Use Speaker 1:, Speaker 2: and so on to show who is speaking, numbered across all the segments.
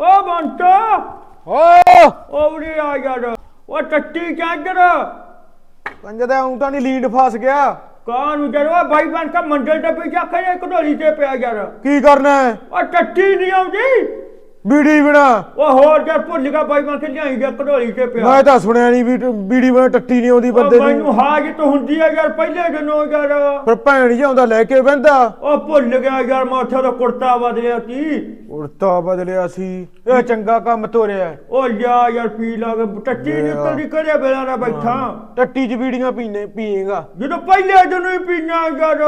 Speaker 1: ਓ ਬੰਟੋ!
Speaker 2: ਓ!
Speaker 1: ਓ ਵੀ ਆ ਯਾਰ ਉਹ ਟੱਟੀ ਚਾਦਰ
Speaker 2: ਕੰਜ ਦਾ ਉਂ ਤਾਂ ਨਹੀਂ ਲੀਡ ਫਸ ਗਿਆ।
Speaker 1: ਕਾਨ ਉਜਰ ਓ ਭਾਈ ਬਣ ਕੇ ਮੰਡਲ ਡੱਬੀ ਚੱਕ ਕੇ ਕਢੋਲੀ ਤੇ ਪਿਆ ਯਾਰ।
Speaker 2: ਕੀ ਕਰਨਾ?
Speaker 1: ਉਹ ਟੱਟੀ ਨਹੀਂ ਆਉਂਦੀ।
Speaker 2: ਬੀੜੀ ਬਿਨਾ
Speaker 1: ਉਹ ਹੋਰ ਜਦ ਭੁੱਲ ਗਿਆ ਭਾਈ ਬਣ ਕੇ ਲਿਆਈ ਗਿਆ ਕਢੋਲੀ ਤੇ ਪਿਆ।
Speaker 2: ਮੈਂ ਤਾਂ ਸੁਣਿਆ ਨਹੀਂ ਵੀ ਬੀੜੀ ਬਿਨਾ ਟੱਟੀ ਨਹੀਂ ਆਉਂਦੀ
Speaker 1: ਉਹ
Speaker 2: ਬੰਦੇ
Speaker 1: ਮੈਨੂੰ
Speaker 2: ਨੂੰ
Speaker 1: ਹਾਜਤ ਹੁੰਦੀ ਹੈ ਯਾਰ ਪਹਿਲੇ ਦਿਨੋਂ ਯਾਰ।
Speaker 2: ਪਰ ਭੈਣ ਜਾਂਦਾ ਲੈ ਕੇ ਬਹਿੰਦਾ।
Speaker 1: ਉਹ ਭੁੱਲ ਗਿਆ ਯਾਰ ਮੈਂ ਉੱਥੇ ਦਾ ਕੁੜਤਾ ਬਦਲਿਆ ਸੀ।
Speaker 2: ਉੜਤਾ ਬਦਲਿਆ ਸੀ। ਇਹ ਚੰਗਾ ਕੰਮ ਤੋਰਿਆ।
Speaker 1: ਉਹ ਲਿਆ ਯਾਰ ਪੀ ਲਾ ਕੇ। ਟੱਟੀ। ਨਿਕਲਦੀ ਕਦੇ ਵੇਲਾ ਨਾ ਬੈਠਾ?
Speaker 2: ਟੱਟੀ ਚ ਬੀੜੀਆਂ ਪੀਨੇ ਪੀਏਗਾ।
Speaker 1: ਜਦੋਂ ਪਹਿਲੇ ਦਿਨ ਹੀ ਪੀਣਾ ਯਾਰ।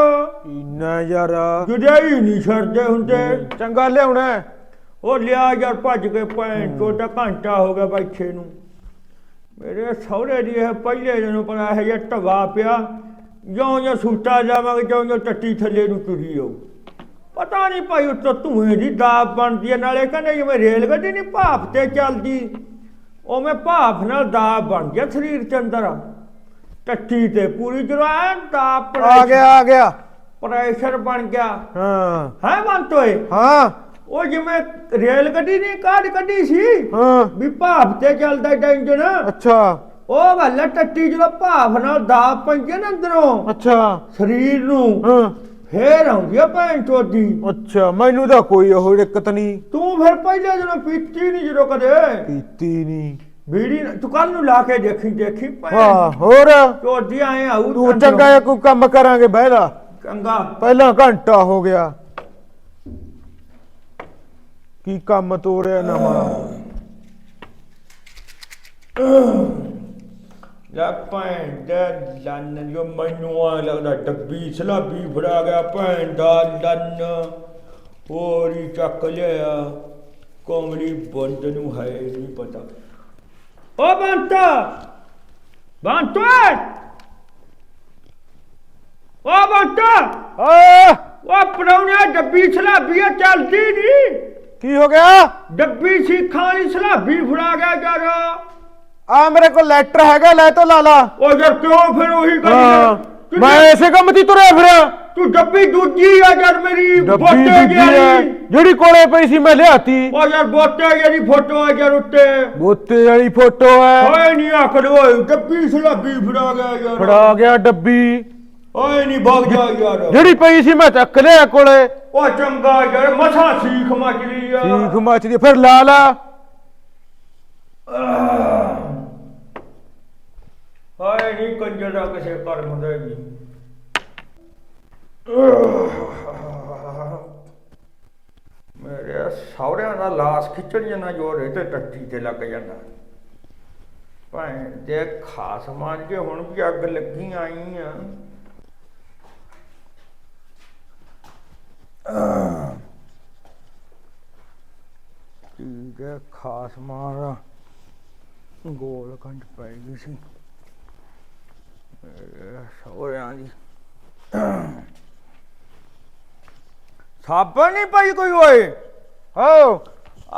Speaker 2: ਪੀਣਾ ਯਾਰ।
Speaker 1: ਜੁਦਾਈ ਨਹੀਂ ਛੱਡਦੇ ਹੁੰਦੇ।
Speaker 2: ਚੰਗਾ ਲਿਆਉਣਾ।
Speaker 1: ਉਹ ਲਿਆ ਯਾਰ ਭੱਜ ਕੇ ਪੈਣ ਟੋਟਾ ਘੰਟਾ ਹੋ ਗਿਆ ਬੈਠੇ ਨੂੰ। ਮੇਰੇ ਸਹੁਰੇ ਦੀ ਇਹ ਪਹਿਲੇ ਦਿਨ ਪਰ ਇਹ ਜਿਹਾ ਢਵਾ ਪਿਆ ਜਿਉਂ ਜਿਉਂ ਸੂਟਾ ਜਾਵਾਂਗੇ ਜਿਉਂ ਜਿਉਂ ਟੱਟੀ ਥੱਲੇ ਨੂੰ ਤੁਰੀ ਆਉ ਪਤਾ ਨਹੀਂ ਭਾਈ ਉੱਤੋਂ ਧੂਏ ਦੀ ਦਾਬ ਬਣਦੀ ਹੈ ਨਾਲੇ ਕਹਿੰਦੇ ਜਿਵੇਂ ਰੇਲ ਗੱਡੀ ਨਹੀਂ ਭਾਫ ਤੇ ਚੱਲਦੀ ਉਵੇਂ ਭਾਫ ਨਾਲ ਦਾਬ ਬਣ ਗਿਆ ਸਰੀਰ ਚ ਅੰਦਰ। ਟੱਟੀ ਤੇ ਪੂਰੀ ਜਰਾ ਦਾਬ
Speaker 2: ਆ ਗਿਆ ਆ ਗਿਆ।
Speaker 1: ਪ੍ਰੈਸ਼ਰ ਬਣ ਗਿਆ।
Speaker 2: ਹਾਂ।
Speaker 1: ਹੈ ਬੰਤੋਏ
Speaker 2: ਹਾਂ।
Speaker 1: ਉਹ ਜਿਵੇਂ ਰੇਲ ਗੱਡੀ ਨਹੀਂ ਕਾਢ ਕੱਢੀ ਸੀ?
Speaker 2: ਹਾਂ।
Speaker 1: ਵੀ ਭਾਫ ਤੇ ਚੱਲਦਾ ਏਡਾ ਇੰਜਣ।
Speaker 2: ਅੱਛਾ।
Speaker 1: ਉਹ ਗੱਲ ਆ, ਟੱਟੀ ਜਦੋਂ ਭਾਫ ਨਾਲ ਦਾਬ ਪੈਂਦੇ ਨਾ ਅੰਦਰੋਂ
Speaker 2: ਅੱਛਾ।
Speaker 1: ਸਰੀਰ ਨੂੰ
Speaker 2: ਹਾਂ।
Speaker 1: ਫੇਰ ਆਉਂਦੀ ਆ ਭੈਣ ਚੋਦੀ।
Speaker 2: ਅੱਛਾ ਮੈਨੂੰ ਤਾਂ ਕੋਈ ਉਹ ਦਿੱਕਤ ਨਹੀਂ।
Speaker 1: ਤੂੰ ਫਿਰ ਪਹਿਲੇ ਜਦੋਂ ਪੀਤੀ ਨਹੀਂ ਜਦੋਂ ਕਦੇ?
Speaker 2: ਪੀਤੀ ਨਹੀਂ।
Speaker 1: ਬੀੜੀ ਨਾ- ਤੂੰ ਕੱਲ ਨੂੰ ਲਾ ਕੇ ਦੇਖੀ ਦੇਖੀ
Speaker 2: ਹਾਂ
Speaker 1: ਭੈਣ
Speaker 2: ਹੋਰ?
Speaker 1: ਚੋਦੀ ਆਏ ਆਉ
Speaker 2: ਤੂੰ ਚੰਗਾ ਜਿਹਾ ਕੋਈ ਕੰਮ ਕਰਾਂਗੇ ਬਹਿਦਾ
Speaker 1: ਚੰਗਾ।
Speaker 2: ਪਹਿਲਾਂ ਘੰਟਾ ਹੋ ਗਿਆ। ਕੀ ਕੰਮ ਤੋਰਿਆ ਨਵਾਂ?
Speaker 1: ਲੈ ਭੈਣ ਦਾ ਲੰਨ ਜੋ ਮੈਨੂੰ ਆ ਲੱਗਦਾ ਡੱਬੀ ਸਲਾਬੀ ਫੜਾ ਗਿਆ ਭੈਣ ਦਾ ਲੰਨ। ਹੋਰੀ ਚੱਕ ਲਿਆ ਕੋਮੜੀ ਬੰਦ ਨੂੰ ਹੈ ਨਹੀਂ ਪਤਾ। ਓ ਬੰਤਾ! ਬੰਤਾ ਓ ਬੰਤਾ! ਓ ਪਰੌਣਿਆ ਡੱਬੀ ਸਲਾਬੀ ਚੱਲਦੀ ਨਹੀਂ
Speaker 2: ਕੀ ਹੋ ਗਿਆ?
Speaker 1: ਡੱਬੀ ਸਿੱਖਾਂ ਵਾਲੀ ਸਲਾਬੀ ਫੜਾ ਗਿਆ ਯਾਰ
Speaker 2: ਆ ਮੇਰੇ ਕੋਲ ਲੈਟਰ ਹੈਗਾ ਲੈ ਤੋ ਲਾ ਲਾ।
Speaker 1: ਉਹ ਯਾਰ ਕਿਉਂ ਫਿਰ ਉਹੀ ਗੱਲ
Speaker 2: ਹਾਂ
Speaker 1: ਤੂੰ
Speaker 2: ਮੈਂ ਐਸੇ ਕੰਮ ਦੀ ਤੁਰਿਆ ਫਿਰਾਂ
Speaker 1: ਤੂੰ ਡੱਬੀ ਦੂਜੀ ਆ ਯਾਰ ਮੇਰੀ
Speaker 2: ਡੱਬੀ
Speaker 1: ਬੋਟੇ
Speaker 2: ਹੈ
Speaker 1: ਜਿਹੜੀ
Speaker 2: ਜਿਹੜੀ ਕੋਲੇ ਪਈ ਸੀ ਮੈਂ ਲਿਆਤੀ।
Speaker 1: ਉਹ ਯਾਰ ਬੋਟੇ ਜਿਹੜੀ ਫੋਟੋ ਆ ਯਾਰ ਉੱਤੇ।
Speaker 2: ਬੋਤੇ ਵਾਲੀ ਫੋਟੋ ਹੈ।
Speaker 1: ਓਏ ਨਹੀਂ ਆਖੜ ਓਏ ਡੱਬੀ ਸਲਾਬੀ ਫੜਾ ਗਿਆ ਯਾਰ।
Speaker 2: ਫੜਾ ਗਿਆ ਡੱਬੀ।
Speaker 1: ਓਏ ਨਹੀਂ ਭੱਗ ਜਾ ਯਾਰ।
Speaker 2: ਜਿਹੜੀ ਪਈ ਸੀ ਮੈਂ ਚੱਕ ਲਿਆ ਕੋਲੇ।
Speaker 1: ਉਹ ਚੰਗਾ ਯਾਰ ਮਸਾ ਸੀਖ ਮਚਲੀ ਆ।
Speaker 2: ਸੀਖ ਮੱਚਦੀ ਫਿਰ ਲਾ ਲਾ।
Speaker 1: ਹਾਏ ਨਹੀਂ ਕੰਜਰ ਕਿਸੇ ਕਰਮ ਦਾ ਜੀ ਮੇਰੇ ਸਹੁਰਿਆਂ ਦਾ ਲਾਸ ਖਿੱਚਣ ਜਨਾ ਜੋਰ ਇਹ ਤੇ ਟੱਟੀ ਤੇ ਲੱਗ ਜਾਂਦਾ। ਭੈਣ ਦੇ ਖਾਸ ਮਾਨ ਕੇ ਹੁਣ ਵੀ ਅੱਗ ਲੱਗੀ ਆਈ ਆ ਠੀਕ ਹੈ ਖਾਸ ਮਾਰਾ ਗੋਲ ਕੰਡ ਪੈ ਗਈ ਸੀ। ਸਹੁਰਿਆਂ ਦੀ। ਸਾਬਣ ਨਹੀਂ ਪਈ ਕੋਈ ਓਏ।
Speaker 2: ਹੋ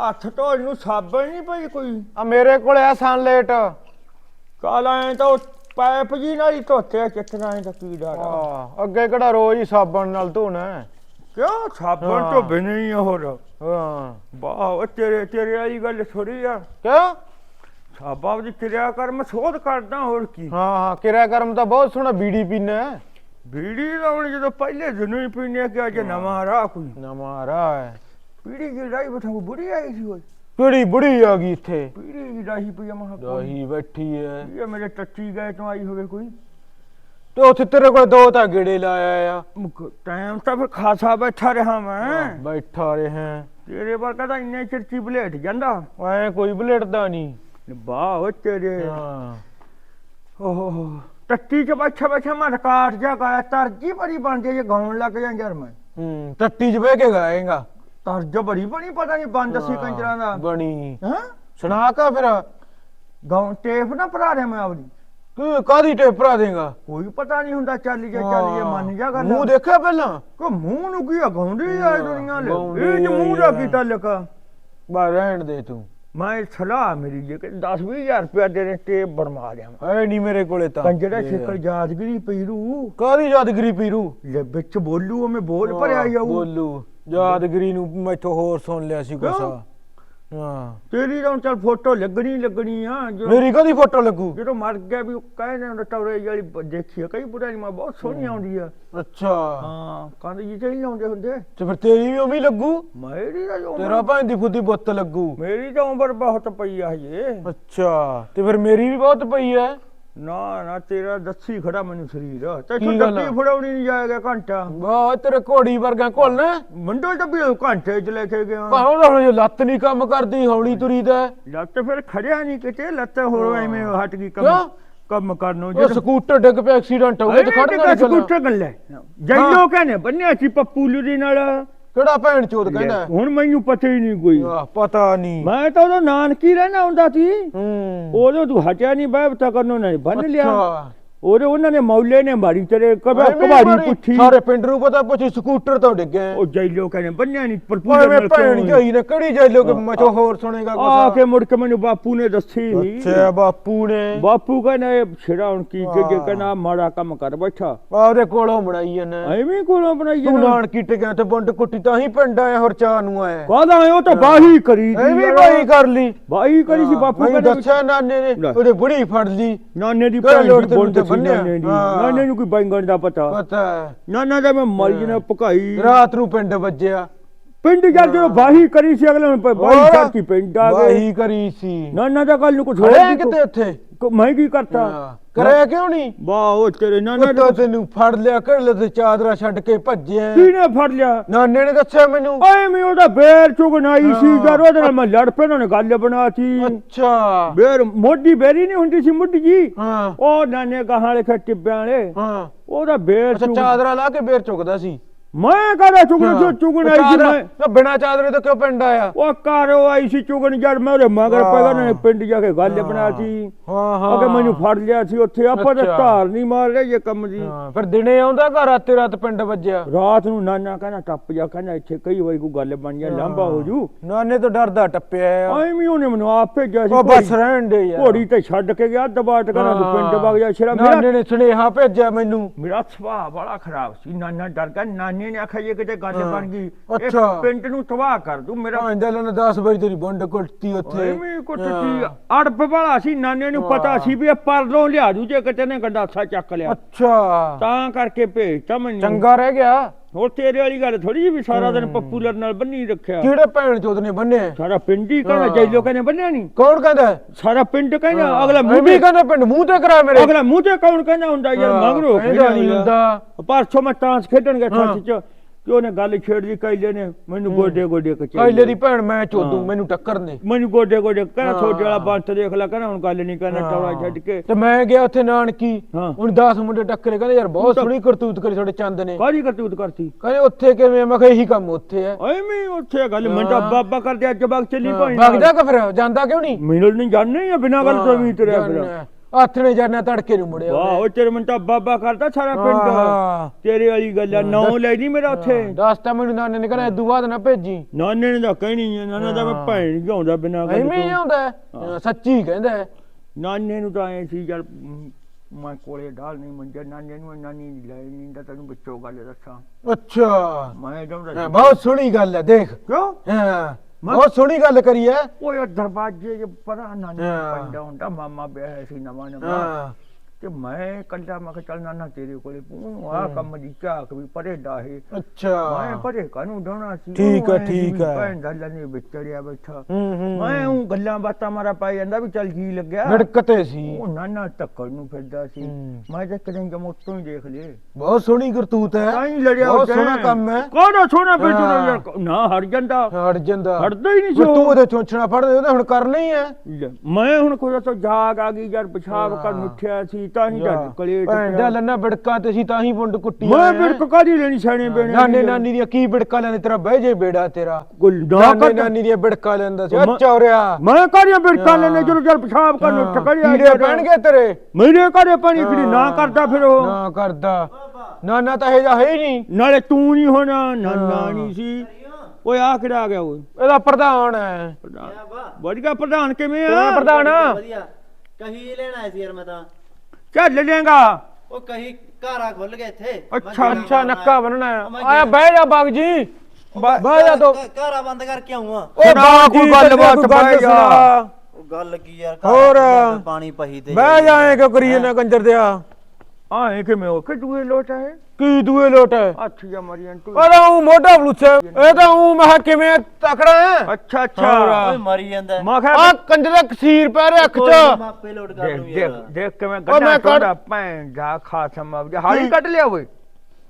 Speaker 1: ਹੱਥ ਧੋਣ ਨੂੰ ਸਾਬਣ ਨਹੀਂ ਪਈ ਕੋਈ।
Speaker 2: ਆ ਮੇਰੇ ਕੋਲ ਆ ਸਨਲੇਟ।
Speaker 1: ਕਾਲਾ ਐ ਤਾਂ ਪਾਈਪ ਜੀ ਨਾਲ ਹੀ ਧੋਤੇ ਚਿੱਟਣਾ ਐ ਤਾਂ ਕੀ ਆ।
Speaker 2: ਅੱਗੇ ਕਿਹੜਾ ਰੋਜ਼ ਹੀ ਸਾਬਣ ਨਾਲ ਧੋਣਾ।
Speaker 1: ਕਿਉਂ ਸਾਬਣ। ਤੋਂ ਬਿਨਾਂ ਹੀ ਹੋਰ?
Speaker 2: ਹਾਂ।
Speaker 1: ਵਾਹ ਤੇਰੇ ਤੇਰੇ ਵਾਲੀ ਗੱਲ ਥੋੜੀ ਆ।
Speaker 2: ਕਿਉਂ
Speaker 1: ਸਾਬਾ ਦੀ ਕਿਰਿਆ ਕਰਮ ਸੋਧ ਕਰਦਾ ਹੋਰ ਕੀ?
Speaker 2: ਹਾਂ ਹਾਂ ਕਿਰਿਆ ਕਰਮ ਤਾਂ ਬਹੁਤ ਸੋਹਣਾ ਬੀੜੀ ਪੀਣਾ।
Speaker 1: ਬੀੜੀ ਦਾ ਹੁਣ ਜਦੋਂ ਪਹਿਲੇ ਦਿਨੋਂ ਹੀ ਪੀਣੇ ਕਿ ਅੱਜ ਨਵਾਂ ਰਾਹ ਕੋਈ?
Speaker 2: ਨਵਾਂ ਰਾਹ ਹੈ।
Speaker 1: ਪੀੜੀ ਜੀ ਰਾਈ ਬਠਾ ਬੁੜੀ ਆਈ ਸੀ ਓਏ।
Speaker 2: ਕਿਹੜੀ ਬੁੜੀ ਆ ਗਈ ਇੱਥੇ?
Speaker 1: ਪੀੜੀ ਜੀ ਰਾਹੀ ਪਈ ਮਹਾ
Speaker 2: ਦਾਹੀ ਬੈਠੀ ਹੈ।
Speaker 1: ਇਹ ਮੇਰੇ ਟੱਟੀ ਗਏ ਤੋਂ ਆਈ ਹੋਵੇ ਕੋਈ?
Speaker 2: ਤੇ ਉੱਥੇ ਤੇਰੇ ਕੋਲ ਦੋ ਤਾਂ ਗੇੜੇ ਲਾਇਆ ਆ।
Speaker 1: ਟਾਈਮ ਤਾਂ ਫਿਰ ਖਾਸਾ ਬੈਠਾ ਰਿਹਾ ਮੈਂ।
Speaker 2: ਬੈਠਾ ਰਿਹਾ।
Speaker 1: ਤੇਰੇ ਵਰਗਾ ਤਾਂ ਇੰਨੇ ਚਿਰ ਚੀ ਬਲੇਟ ਜਾਂਦਾ?
Speaker 2: ਐ ਕੋਈ ਬਲੇਟਦਾ ਨਹੀਂ।
Speaker 1: ਵਾਹ ਓ ਤੇਰੇ।
Speaker 2: ਹਾਂ।
Speaker 1: ਓਹ ਟੱਟੀ ਚ ਬੈਠਾ ਬੈਠਾ ਮੈਂ ਰਿਕਾਰਡ ਜਾ ਗਾਇਆ ਤਰਜੀ ਬੜੀ ਬਣ ਜੇ ਗਾਉਣ ਲੱਗ ਜਾਂ ਯਾਰ ਮੈਂ।
Speaker 2: ਹੂੰ ਟੱਟੀ 'ਚ ਬਹਿ ਕੇ ਗਾਏਗਾ।
Speaker 1: ਤਰਜ ਬੜੀ ਬਣੀ ਪਤਾ ਨਹੀਂ ਬੰਦ ਸੀ ਕੰਜਰਾਂ ਦਾ।
Speaker 2: ਬਣੀ।
Speaker 1: ਹਾਂ?
Speaker 2: ਸੁਣਾ ਕਾ ਫਿਰ।
Speaker 1: ਗਾਉਂ ਟੇਪ ਨਾ ਭਰਾ ਰਿਹਾ ਮੈਂ ਆਪਣੀ
Speaker 2: ਤੂੰ ਕਾਦੀ ਟੇਪ ਭਰਾ ਦੇਗਾ?
Speaker 1: ਕੋਈ ਪਤਾ ਨਹੀਂ ਹੁੰਦਾ ਚੱਲ ਜੇ ਚੱਲ ਜੇ ਮੰਨ ਜਾ ਗੱਲ।
Speaker 2: ਮੂੰਹ ਦੇਖਿਆ ਪਹਿਲਾਂ?
Speaker 1: ਕੋ ਮੂੰਹ ਨੂੰ ਕੀ ਗਾਉਂਦੀ ਆ ਦੁਨੀਆ ਲੈ ਇਹ ਚ ਮੂੰਹ ਦਾ
Speaker 2: ਆ।
Speaker 1: ਕੀ ਤਲਕਾ
Speaker 2: ਬਾ ਰਹਿਣ ਦੇ ਤੂੰ।
Speaker 1: ਮੈਂ ਸਲਾਹ ਮੇਰੀ ਜੇ ਕਿ 10 20000 ਰੁਪਇਆ ਦੇ ਟੇਪ ਬਣਵਾ ਦਿਆਂ
Speaker 2: ਹੈ ਨਹੀਂ ਮੇਰੇ ਕੋਲੇ ਤਾਂ।
Speaker 1: ਕੰਜੜਾ ਸਿੱਕਰ ਯਾਦਗਰੀ ਪੀਰੂ।
Speaker 2: ਕਾਦੀ ਯਾਦਗਰੀ ਪੀਰੂ?
Speaker 1: ਲੈ ਵਿੱਚ ਬੋਲੂ ਮੈਂ ਬੋਲ ਭਰਿਆ ਜਾਊ।
Speaker 2: ਬੋਲੂ। ਯਾਦਗਰੀ ਨੂੰ ਮੈਥੋਂ ਹੋਰ ਸੁਣ ਲਿਆ ਸੀ
Speaker 1: ਕਿਉਂ?
Speaker 2: ਹਾਂ।
Speaker 1: ਤੇਰੀ ਤਾਂ ਚੱਲ ਫੋਟੋ ਲੱਗਣੀ ਲੱਗਣੀ ਆ ਜਦੋਂ
Speaker 2: ਮੇਰੀ ਕਾਦੀ ਫੋਟੋ ਲੱਗੂ?
Speaker 1: ਜਦੋਂ ਮਰ ਗਿਆ ਵੀ ਉਹ ਕਹਿੰਦੇ ਹੁੰਦਾ ਟੌਰੇ ਵਾਲੀ ਬ- ਦੇਖੀ ਆ ਕਈ ਨਹੀਂ ਮੈਂ ਬਹੁਤ ਸੋਹਣੀ ਆਉਂਦੀ ਆ।
Speaker 2: ਅੱਛਾ।
Speaker 1: ਹਾਂ ਕਹਿੰਦੇ ਜੀ ਤੇ ਹੀ ਲਾਉਂਦੇ ਹੁੰਦੇ।
Speaker 2: ਤੇ ਫਿਰ ਤੇਰੀ ਵੀ ਉਵੇਂ ਹੀ ਲੱਗੂ?
Speaker 1: ਮੇਰੀ ਤਾਂ ਉਮਰ
Speaker 2: ਤੇਰਾ ਭਾਂ ਦੀ ਫੁੱਦੀ ਬੁੱਤ ਲੱਗੂ।
Speaker 1: ਮੇਰੀ ਤਾਂ ਉਮਰ ਬਹੁਤ ਪਈ ਆ ਹਜੇ।
Speaker 2: ਅੱਛਾ ਤੇ ਫਿਰ ਮੇਰੀ ਵੀ ਬਹੁਤ ਪਈ ਐ?
Speaker 1: ਨਾ ਨਾ ਤੇਰਾ ਦੱਸੀ ਖੜਾ ਮੈਨੂੰ ਸਰੀਰ। ਤੇ
Speaker 2: ਕੀ ਗੱਲ ਆ?
Speaker 1: ਡੱਬੀ ਫੜਾਉਣੀ ਨਹੀਂ ਜਾਏਗਾ ਘੰਟਾ।
Speaker 2: ਵਾਹ ਤੇਰੇ ਘੋੜੀ ਵਰਗਾ ਘੁਲਣਾ
Speaker 1: ਮੰਡਲ ਡੱਬੀ ਉਹ ਘੰਟੇ ਚ ਲੈ ਕੇ ਗਿਆ।
Speaker 2: ਭਾਵੇਂ ਜੇ ਲੱਤ ਨਹੀਂ ਕੰਮ ਕਰਦੀ ਹੌਲੀ ਤੁਰੀ ਦਾ।
Speaker 1: ਲੱਤ ਫਿਰ ਖੜਿਆ ਨਹੀਂ ਕਿਤੇ ਲੱਤ ਹੋਰ ਐਵੇਂ ਹਟ ਗਈ
Speaker 2: ਕਿਉਂ?
Speaker 1: ਕੰਮ ਕੰਮ ਕਰਨੋਂ
Speaker 2: ਉਹ ਸਕੂਟਰ ਡਿੱਗ ਪਿਆ ਐਕਸੀਡੈਂਟ ਹੋ ਗਿਆ ਤੇ ਖੜਨਾ ਨਹੀਂ ਚੱਲਣਾ
Speaker 1: ਸਕੂਟਰ ਗੱਲ। ਲੈ ਜੈਲੋ ਕਹਿੰਦੇ ਬੰਨਿਆ ਸੀ ਪੱਪੂ ਲੁਰੀ ਨਾਲ।
Speaker 2: ਕਿਹੜਾ ਭੈਣ ਚੋਦ ਕਹਿੰਦਾ?
Speaker 1: ਹੁਣ ਮੈਨੂੰ ਪਤਾ ਹੀ ਨਹੀਂ ਕੋਈ।
Speaker 2: ਆਹ, ਪਤਾ ਨਹੀਂ।
Speaker 1: ਮੈਂ ਤਾਂ ਉਹਦਾ ਨਾਨਕੀ ਰਹਿਣਾ ਹੁੰਦਾ ਸੀ।
Speaker 2: ਹੂੰ।
Speaker 1: ਉਦੋਂ ਤੂੰ ਹਟਿਆ ਨਹੀਂ ਬਾਬਤਾ ਕਰਨੋਂ ਨਹੀਂ ਬੰਨ ਲਿਆ।
Speaker 2: ਅੱਛਾ।
Speaker 1: ਉਹਦੇ ਉਹਨਾਂ ਨੇ ਮੌਲੇ ਨੇ ਮਾਰੀ ਤੇਰੇ ਕਬਾ ਕਬਾੜੀ ਪੁੱਠੀ।
Speaker 2: ਸਾਰੇ ਪਿੰਡ ਨੂੰ ਪਤਾ ਪੁੱਛੀ ਸਕੂਟਰ ਤੋਂ ਡਿੱਗੇ
Speaker 1: ਉਹ ਜੈਲੋ ਕਹਿੰਦੇ ਬੰਨਿਆ ਨਹੀਂ ਪਰ
Speaker 2: ਓਏ ਮੈਂ ਭੈਣ ਜਾਈ ਨੇ ਕਿਹੜੀ ਜਾਈਲੋ ਕਿ ਮਚੋ ਹੋਰ ਸੁਣੇਗਾ
Speaker 1: ਆ
Speaker 2: ਕੁਛ
Speaker 1: ਕੇ ਮੁੜ ਕੇ ਮੈਨੂੰ ਬਾਪੂ ਨੇ ਦੱਸੀ।
Speaker 2: ਅੱਛਾ ਬਾਪੂ ਨੇ।
Speaker 1: ਬਾਪੂ ਕਹਿੰਦਾ ਇਹ ਛੇੜਾ ਹੁਣ ਕੀ ਕਿ। ਕਹਿੰਦਾ ਮਾੜਾ ਕੰਮ ਕਰ ਬੈਠਾ।
Speaker 2: ਆਪਦੇ ਕੋਲੋਂ ਬਣਾਈ ਇਹਨੇ
Speaker 1: ਐਵੇਂ ਕੋਲੋਂ ਬਣਾਈ
Speaker 2: ਤੂੰ
Speaker 1: ਜਾਣਾ
Speaker 2: ਨਾਨ ਕੀਟ ਗਿਆ ਤੇ ਬੰਡ ਕੁੱਟੀ ਤਾਂ ਹੀ ਪਿੰਡ ਆਇਆ ਹੋਰ ਚਾਹ ਨੂੰ ਆਇਆ।
Speaker 1: ਕਾਹਦਾ ਉਹ ਤਾਂ ਬਾਹੀ ਕਰੀ
Speaker 2: ਐਵੇਂ। ਬਾਈ ਕਰ ਲਈ।
Speaker 1: ਬਾਹੀ ਕਰੀ ਸੀ ਬਾਪੂ ਕਹਿੰਦਾ
Speaker 2: ਦੱਸਿਆ ਨਾਨੇ ਨੇ। ਉਹਦੇ ਬੁੜੀ ਫੜ ਲਈ।
Speaker 1: ਨਾਨੇ ਦੀ ਭੈਣ ਦੀ ਬੁੰਡ
Speaker 2: ਤੇ ਬੰਨਿਆ?
Speaker 1: ਨਾਨੇ ਦੀ
Speaker 2: ਹਾਂ।
Speaker 1: ਨਾਨੇ ਨੂੰ ਕੋਈ ਬੈਂਗਣ ਦਾ ਪਤਾ
Speaker 2: ਪਤਾ ਹੈ।
Speaker 1: ਨਾਨਾ ਦਾ ਮੈਂ ਮਰੀ ਨੇ ਭਕਾਈ
Speaker 2: ਰਾਤ ਨੂੰ ਪਿੰਡ ਵੱਜਿਆ
Speaker 1: ਪਿੰਡ ਜਾ ਜਦੋਂ ਬਾਹੀ ਕਰੀ ਸੀ ਅਗਲੇ ਨੂੰ ਬਾਹੀ
Speaker 2: ਹੋਰ?
Speaker 1: ਕਰਤੀ ਪਿੰਡ ਆ ਗਏ
Speaker 2: ਬਾਈ ਕਰੀ ਸੀ
Speaker 1: ਨਾਨਾ ਦਾ ਗੱਲ ਨੂੰ ਕੁਝ ਹੋਰ ਵੀ
Speaker 2: ਕਿਤੇ ਉੱਥੇ
Speaker 1: ਕੋ- ਮੈਂ ਕੀ ਕਰਤਾ
Speaker 2: ਹਾਂ। ਕਰਿਆ ਕਿਉਂ ਨਹੀਂ?
Speaker 1: ਵਾਹ ਉਹ ਤੇਰੇ ਨਾਨਾ
Speaker 2: ਉੱਤੋਂ
Speaker 1: ਨੇ
Speaker 2: ਤੈਨੂੰ ਫੜ ਲਿਆ ਘੜਲੇ ਤੇ ਚਾਦਰਾ ਛੱਡ ਕੇ ਭੱਜਿਆ।
Speaker 1: ਕਿਹਨੇ ਫੜ ਲਿਆ?
Speaker 2: ਨਾਨੇ ਨੇ ਦੱਸਿਆ ਮੈਨੂੰ।
Speaker 1: ਓਏ ਮੈਂ ਉਹਦਾ ਬੇਰ ਚੁਗਨਾਈ ਸੀ
Speaker 2: ਹਾਂ।
Speaker 1: ਜਦ ਉਹਦੇ ਨਾਲ ਮੈਂ ਲੜ ਪਿਆ ਉਹਨੇ ਗੱਲ ਬਣਾਤੀ।
Speaker 2: ਅੱਛਾ।
Speaker 1: ਬੇਰ ਮੋਢੀ ਬੇਰੀ ਨਹੀਂ ਹੁੰਦੀ ਸੀ ਮੁੱਢ ਜੀ?
Speaker 2: ਹਾਂ।
Speaker 1: ਉਹ ਨਾਨੇ ਗਾਹਾਂ ਵਾਲੇ ਖੱਟੇ ਵਾਲੇ
Speaker 2: ਹਾਂ।
Speaker 1: ਉਹਦਾ ਬੇਰ
Speaker 2: ਅੱਛਾ
Speaker 1: ਚੁਗ
Speaker 2: ਚਾਦਰਾ ਲਾ ਕੇ ਬੇਰ ਚੁੱਕਦਾ ਸੀ।
Speaker 1: ਮੈਂ ਕਹਦਾ ਚੁਗਣ
Speaker 2: ਹਾਂ।
Speaker 1: ਚੁਗਨਾਈ ਸੀ? ਮੈਂ
Speaker 2: ਤਾਂ ਬਿਨਾਂ ਚਾਦਰੇ ਤੋਂ ਕਿਉਂ ਪਿੰਡ ਆਇਆ?
Speaker 1: ਉਹ ਕਾਰੋ ਆਈ ਸੀ ਚੁਗਣ ਜਦ ਮੈਂ ਉਹਦੇ ਮਗਰ। ਪੈ ਗਿਆ ਨੇ ਪਿੰਡ ਜਾ ਕੇ ਗੱਲ। ਬਣਾਤੀ
Speaker 2: ਹਾਂ ਹਾਂ।
Speaker 1: ਅਗੇ ਮੈਨੂੰ ਫੜ ਲਿਆ ਸੀ ਉੱਥੇ। ਆਪਾਂ ਤਾਂ। ਧਾਰ ਨਹੀਂ ਮਾਰ ਰਹੇ ਇਹ ਕੰਮ ਦੀ।
Speaker 2: ਹਾਂ, ਫਿਰ ਦਿਨੇ ਆਉਂਦਾ ਘਰ ਰਾਤੇ ਰਾਤ ਪਿੰਡ ਵੱਜਿਆ?
Speaker 1: ਰਾਤ ਨੂੰ ਨਾਨਾ ਕਹਿੰਦਾ ਟੱਪ ਜਾ ਕਹਿੰਦਾ ਇੱਥੇ ਕਈ ਵਾਰੀ ਕੋਈ ਗੱਲ ਬਣ ਜਾ ਲਾਂਬਾ ਹੋ ਜੂ।
Speaker 2: ਨਾਨੇ ਤੋਂ ਡਰਦਾ ਟੱਪਿਆ।
Speaker 1: ਐਵੇਂ ਉਹਨੇ ਮੈਨੂੰ ਆਪ ਭੇਜਿਆ ਸੀ
Speaker 2: ਉਹ ਬਸ ਰਹਿਣ ਦੇ ਯਾਰ।
Speaker 1: ਘੋੜੀ ਤੇ ਛੱਡ ਕੇ ਗਿਆ ਦਬਾਟ ਕਹਿੰਦਾ ਤੂੰ ਪਿੰਡ ਵਗ ਜਾ ਸ਼ਰਾ ਮੇਰਾ
Speaker 2: ਨਾਨੇ ਨੇ ਸੁਨੇਹਾ ਭੇਜਿਆ ਮੈਨੂੰ।
Speaker 1: ਮੇਰਾ ਸੁਭਾਅ ਬੜਾ ਖਰਾਬ ਸੀ। ਨਾਨਾ ਡਰ ਗਿਆ ਨਾਨੇ ਨੇ ਆਖਿਆ ਜੇ ਕਿਤੇ ਗੱਲ
Speaker 2: ਹਾਂ।
Speaker 1: ਬਣ ਗਈ ਇਹ
Speaker 2: ਅੱਛਾ।
Speaker 1: ਪਿੰਡ ਨੂੰ ਤਬਾਹ ਕਰ ਦੂ ਮੇਰਾ
Speaker 2: ਭਾਂਦਾ ਲੈਣ 10 ਵਾਰੀ ਤੇਰੀ ਬੰਡ ਕੁੱਟਤੀ ਉੱਥੇ
Speaker 1: ਐਵੇਂ ਕੁੱਟਤੀ
Speaker 2: ਹਾਂ।
Speaker 1: ਅੜਪ ਵਾਲਾ ਸੀ ਨਾਨੇ ਨੂੰ ਪਤਾ
Speaker 2: ਹਾਂ।
Speaker 1: ਸੀ ਵੀ ਇਹ ਪਰਲੋਂ ਲਿਆ ਦੂ ਜੇ ਕਿਤੇ ਨੇ ਗੰਡਾਸਾ ਚੱਕ ਲਿਆ
Speaker 2: ਅੱਛਾ
Speaker 1: ਤਾਂ ਕਰਕੇ ਭੇਜਤਾ ਮੈਨੂੰ
Speaker 2: ਚੰਗਾ ਰਹਿ ਗਿਆ
Speaker 1: ਹੋਰ ਤੇਰੇ ਵਾਲੀ ਗੱਲ ਥੋੜੀ ਜਿਹੀ ਵੀ ਸਾਰਾ ਦਿਨ ਪਪੂਲਰ ਨਾਲ ਬੰਨੀ ਰੱਖਿਆ।
Speaker 2: ਕਿਹੜੇ ਭੈਣ ਚੋਦ ਨੇ ਬੰਨੇ?
Speaker 1: ਸਾਰਾ ਪਿੰਡ ਹੀ ਕਹਿੰਦਾ। ਜੈ ਲੋਕਾਂ ਨੇ ਬੰਨਿਆ ਨਹੀਂ
Speaker 2: ਕੌਣ ਕਹਿੰਦਾ?
Speaker 1: ਸਾਰਾ ਪਿੰਡ ਕਹਿੰਦਾ ਅਗਲਾ ਮੂੰਹ
Speaker 2: ਵੀ
Speaker 1: ਤੇ
Speaker 2: ਕਹਿੰਦਾ ਪਿੰਡ ਮੂੰਹ ਤੇ ਕਰਾ ਮੇਰੇ।
Speaker 1: ਅਗਲਾ ਮੂੰਹ ਤੇ ਕੌਣ ਕਹਿੰਦਾ ਹੁੰਦਾ ਯਾਰ
Speaker 2: ਹਾਂ,
Speaker 1: ਮਗਰੋ
Speaker 2: ਕਹਿੰਦਾ ਨਹੀਂ ਹੁੰਦਾ।
Speaker 1: ਪਰਸੋਂ ਮੈਂ ਤਾਂਸ ਖੇਡਣ ਗਿਆ। ਸੱਚ ਚ। ਕਿ ਉਹਨੇ ਗੱਲ ਛੇੜੀ ਕੈਲੇ ਨੇ ਮੈਨੂੰ ਗੋਡੇ ਗੋਡੇ ਕਚੇ
Speaker 2: ਕਾਇਲੇ ਦੀ ਭੈਣ ਮੈਂ ਚੋਦੂ। ਮੈਨੂੰ ਟੱਕਰ ਦੇ
Speaker 1: ਮੈਨੂੰ ਗੋਡੇ ਗੋਡੇ ਕਹਿੰਦਾ। ਛੋਟੇ ਵਾਲਾ ਬੰਤ ਦੇਖ ਲੈ ਕਹਿੰਦਾ ਹੁਣ ਗੱਲ ਨਹੀਂ ਕਰਨਾ ਟੌਰਾ ਛੱਡ ਕੇ।
Speaker 2: ਤੇ ਮੈਂ ਗਿਆ ਉੱਥੇ ਨਾਨਕੀ। ਹੁਣ 10 ਮੁੰਡੇ ਟੱਕਰੇ ਕਹਿੰਦੇ ਯਾਰ ਬਹੁਤ ਸੋਹਣੀ ਕਰਤੂਤ ਕਰੀ ਤੁਹਾਡੇ ਚੰਦ ਨੇ।
Speaker 1: ਕਾਹਦੀ ਕਰਤੂਤ ਕਰਤੀ?
Speaker 2: ਕਹਿੰਦੇ ਉੱਥੇ ਕਿਵੇਂ ਮੈਂ ਕਿਹਾ ਇਹੀ ਕੰਮ ਉੱਥੇ ਹੈ।
Speaker 1: ਐਵੇਂ ਉੱਥੇ ਗੱਲ ਮੈਂ ਤਾਂ। ਬਾਬਾ ਕਰਦੇ ਅੱਜ ਬਾਗ ਚੱਲੀ ਕੋਈ
Speaker 2: ਭੱਗ ਜਾ ਕੇ ਫਿਰ ਜਾਂਦਾ ਕਿਉਂ ਨਹੀਂ
Speaker 1: ਮੈਨੂੰ ਨਹੀਂ ਜਾਣਨੇ ਆ ਬਿਨਾਂ ਗੱਲ ਤੋਂ ਵੀ ਤੁਰਿਆ ਫਿਰ
Speaker 2: ਨੇ ਜਾਣਾ ਤੜਕੇ ਨੂੰ ਮੁੜਿਆ
Speaker 1: ਵਾਹ ਉਹ ਤੇਰੇ ਮਨ ਤਾਂ ਬਾਬਾ ਕਰਦਾ ਸਾਰਾ ਪਿੰਡ। ਤੇਰੇ ਵਾਲੀ ਗੱਲ ਆ ਨਾਂ ਲੈ ਨਹੀਂ ਮੇਰਾ ਉੱਥੇ
Speaker 2: ਦੱਸ ਤਾਂ ਮੈਨੂੰ ਨਾਨੇ ਨੇ ਕਹਿੰਦਾ ਇਦੋਂ ਬਾਅਦ ਨਾ ਭੇਜੀ
Speaker 1: ਨਾਨੇ ਨੇ ਤਾਂ ਕਹਿਣੀ ਹੈ ਨਾਨਾ ਦਾ ਮੈਂ
Speaker 2: ਹਾਂ।
Speaker 1: ਭੈਣ ਜਾਉਂਦਾ ਬਿਨਾਂ ਗੱਲ
Speaker 2: ਐਵੇਂ ਹੀ
Speaker 1: ਤੋਂ
Speaker 2: ਆਉਂਦਾ ਹੈ।
Speaker 1: ਹਾਂ।
Speaker 2: ਸੱਚੀ ਕਹਿੰਦਾ ਹੈ।
Speaker 1: ਨਾਨੇ ਨੂੰ ਤਾਂ ਐ ਸੀ ਯਾਰ ਮ, ਮੈਂ ਕੋਲੇ ਢਾਲ ਨਹੀਂ ਮੰਜਾ ਨਾਨੇ ਨੂੰ ਨਾਨੀ ਨਹੀਂ ਲੈ ਨਹੀਂ ਤਾਂ ਤੈਨੂੰ ਵਿੱਚੋਂ ਗੱਲ ਦੱਸਾਂ
Speaker 2: ਅੱਛਾ
Speaker 1: ਮੈਂ ਜਾਉਂਦਾ
Speaker 2: ਹਾਂ, ਬਹੁਤ ਸੋਹਣੀ ਗੱਲ ਹੈ ਦੇਖ
Speaker 1: ਕਿਉਂ
Speaker 2: ਹਾਂ
Speaker 1: ਮੈਂ-
Speaker 2: ਬਹੁਤ ਸੋਹਣੀ ਗੱਲ ਕਰੀ ਹੈ
Speaker 1: ਉਹ ਯਾਰ ਦਰਵਾਜ਼ੇ ਜੇ ਪਰਾਂ ਨਾਨੇ
Speaker 2: ਹਾਂ।
Speaker 1: ਪੰਡਾ ਹੁੰਦਾ ਮਾਮਾ ਵਿਆਹ ਸੀ ਨਵਾਂ ਨਵਾਂ
Speaker 2: ਹਾਂ।
Speaker 1: ਤੇ ਮੈਂ ਕੰਡਾ ਮੈਂ ਕਿਹਾ ਚੱਲ ਨਾਨਾ ਤੇਰੇ ਕੋਲੇ ਪੂਣ ਆ ਕੰਮ ਦੀ ਝਾਕ ਵੀ ਪਰੇ ਡਾਹੇ ਮੈਂ
Speaker 2: ਅੱਛਾ
Speaker 1: ਪਰੇ ਕਾਨੂੰ ਡਾਉਣਾ ਸੀ?
Speaker 2: ਠੀਕ ਹੈ, ਠੀਕ ਹੈ।
Speaker 1: ਭੈਣ ਦਾ ਲੰਨੇ ਵਿਚੜਿਆ ਬੈਠਾ। ਮੈਂ ਉਹ ਗੱਲਾਂ ਬਾਤਾਂ ਮਾਰਾ ਪਾਈ ਜਾਂਦਾ ਵੀ ਚੱਲ ਕੀ ਲੱਗਿਆ।
Speaker 2: ਗੜਕਤੇ ਸੀ।
Speaker 1: ਉਹ ਨਾਨਾ ਟੱਕਰ ਨੂੰ ਫਿਰਦਾ ਸੀ। ਮੈਂ ਤਾਂ ਕਦੇ ਜਮੋਤੋਂ ਹੀ ਦੇਖ ਲਏ।
Speaker 2: ਬਹੁਤ ਸੋਹਣੀ ਕਰਤੂਤ ਹੈ।
Speaker 1: ਤਾਂ ਹੀ ਲੜਿਆ
Speaker 2: ਬਹੁਤ। ਸੋਹਣਾ ਕੰਮ ਹੈ।
Speaker 1: ਕਾਹਦਾ ਸੋਹਣਾ। ਯਾਰ? ਨਾ ਹਟ ਜਾਂਦਾ।
Speaker 2: ਹਟ ਜਾਂਦਾ।
Speaker 1: ਹਟਦਾ ਹੀ ਨਹੀਂ ਸੀ
Speaker 2: ਤੂੰ
Speaker 1: ਉਹ।
Speaker 2: ਉਹਦੇ ਚੋਂਚਣਾ ਫੜਦੇ ਉਹਦਾ ਹੁਣ ਕਰਨਾ ਹੀ ਹੈ।
Speaker 1: ਲੈ, ਮੈਂ ਹੁਣ ਕੋਈ ਤੋਂ ਜਾਗ ਆ ਗਈ ਯਾਰ ਪਿਸ਼ਾਬ ਕਰ
Speaker 2: ਹਾਂ।
Speaker 1: ਉੱਠਿਆ ਸੀ ਤਾਂ ਹੀ ਤਾਂ ਕਲੇ
Speaker 2: ਭੈਣ ਦਾ ਲੰਨਾ ਬਿੜਕਾਂ ਤੇ ਸੀ ਤਾਂ ਹੀ ਪੁੰਡ ਕੁੱਟੀ
Speaker 1: ਮੈਂ। ਬਿਰਕ ਕਾਦੀ ਲੈਣੀ ਛਾਣੇ ਬੇਣੇ
Speaker 2: ਨਾਨੇ ਨਾਨੀ ਦੀਆਂ ਕੀ ਬਿੜਕਾਂ ਲੈਂਦੇ? ਤੇਰਾ ਬਹਿ ਜੇ ਬੇੜਾ ਤੇਰਾ। ਨਾਨੇ ਨਾਨੀ ਦੀਆਂ ਬਿੜਕਾਂ ਲੈਂਦਾ ਸੀ।
Speaker 1: ਮੈਂ-
Speaker 2: ਉਹ ਚੌਰਿਆ।
Speaker 1: ਮੈਂ ਕਾਦੀਆਂ ਬਿਰਕਾਂ ਲੈਣੇ ਜਦੋਂ ਚੱਲ ਪਿਸ਼ਾਬ ਕਰਨ ਕਰਿਆ
Speaker 2: ਕੀੜੇ ਪੈਣਗੇ ਤੇਰੇ?
Speaker 1: ਮੇਰੇ ਘਰੇ ਪਾਣੀ ਖੜੀ ਨਾ ਕਰਦਾ ਫਿਰ ਉਹ।
Speaker 2: ਨਾ ਕਰਦਾ। ਨਾਨਾ ਤਾਂ ਇਹ ਜਾ ਹੈ ਹੀ ਨਹੀਂ।
Speaker 1: ਨਾਲੇ ਤੂੰ ਨਹੀਂ ਹੋਣਾ ਨਾਨਾ। ਨਹੀਂ ਸੀ। ਓਏ ਆ ਕਿਹੜਾ ਆ ਗਿਆ ਓਏ?
Speaker 2: ਇਹਦਾ ਪ੍ਰਧਾਨ ਹੈ।
Speaker 1: ਵਧੀਆ ਪ੍ਰਧਾਨ ਕਿਵੇਂ ਆ
Speaker 2: ਪ੍ਰਧਾਨ?
Speaker 3: ਵਧੀਆ। ਕਹੀ ਲੈਣ ਸੀ ਯਾਰ ਮੈਂ ਤਾਂ।
Speaker 1: ਚੱਲ ਲੇਗਾ
Speaker 3: ਉਹ ਕਹੀ ਘਾਰਾ ਖੁੱਲ ਗਿਆ ਇੱਥੇ।
Speaker 1: ਅੱਛਾ,
Speaker 2: ਅੱਛਾ ਨੱਕਾ ਬੰਨਣਾ। ਹੈ ਆਇਆ ਬਹਿ ਜਾ ਬਾਗ ਜੀ। ਬਹਿ ਜਾ ਦੋ
Speaker 3: ਘਾਰਾ ਬੰਦ ਕਰਕੇ ਆਉਂਗਾ
Speaker 2: ਓ
Speaker 1: ਸੁਣਾ
Speaker 2: ਬਾਗ
Speaker 1: ਕੋਈ
Speaker 2: ਜੀ
Speaker 1: ਗੱਲਬਾਤ
Speaker 2: ਤੂੰ ਗੱਲ
Speaker 1: ਬਹਿ ਜਾ।
Speaker 2: ਸੁਣਾ।
Speaker 3: ਉਹ ਗੱਲ ਕੀ ਯਾਰ
Speaker 2: ਹੋਰ?
Speaker 3: ਪਾਣੀ ਪਹੀ ਤੇ
Speaker 2: ਬਹਿ ਜਾ ਐ ਕਿਉਂ ਕਰੀ ਜਾਂਦਾ ਕੰਜਰ ਦਿਆ।
Speaker 1: ਆਏ ਕਿਵੇਂ ਉਹ ਕਿ ਦੂਏ ਲੋਟ ਹੈ
Speaker 2: ਕੀ ਦੂਏ ਲੋਟ ਹੈ?
Speaker 1: ਅੱਛਾ ਜਾਂ ਮਰੀਆਂ ਤੂੰ
Speaker 2: ਉਹਦਾ ਉਹ ਮੋਢਾ ਬਲੂਚਾ ਇਹ ਤਾਂ ਉਹ ਮੈਂ ਕਿਹਾ ਕਿਵੇਂ ਤਕੜਾ ਹੈ।
Speaker 1: ਅੱਛਾ। ਅੱਛਾ।
Speaker 3: ਓਏ ਮਰੀ ਜਾਂਦਾ
Speaker 1: ਮੈਂ
Speaker 2: ਆ
Speaker 1: ਕਿਹਾ
Speaker 2: ਕੰਜਰ ਕਸੀਰ ਪੈ ਰਿਹਾ ਅੱਖ
Speaker 3: ਕੋਈ
Speaker 2: ਚ।
Speaker 3: ਨੀ, ਮੈਂ ਆਪੇ ਲੋਡ ਕਰ
Speaker 1: ਦੇਖ ਦੇਖ ਕਿਵੇਂ
Speaker 2: ਮੈਂ ਕੱਢ-
Speaker 1: ਭੈਣ ਜਾ ਖਾਸਮ ਆ ਹਾਲੀ ਕੱਢ ਲਿਆ ਓਏ।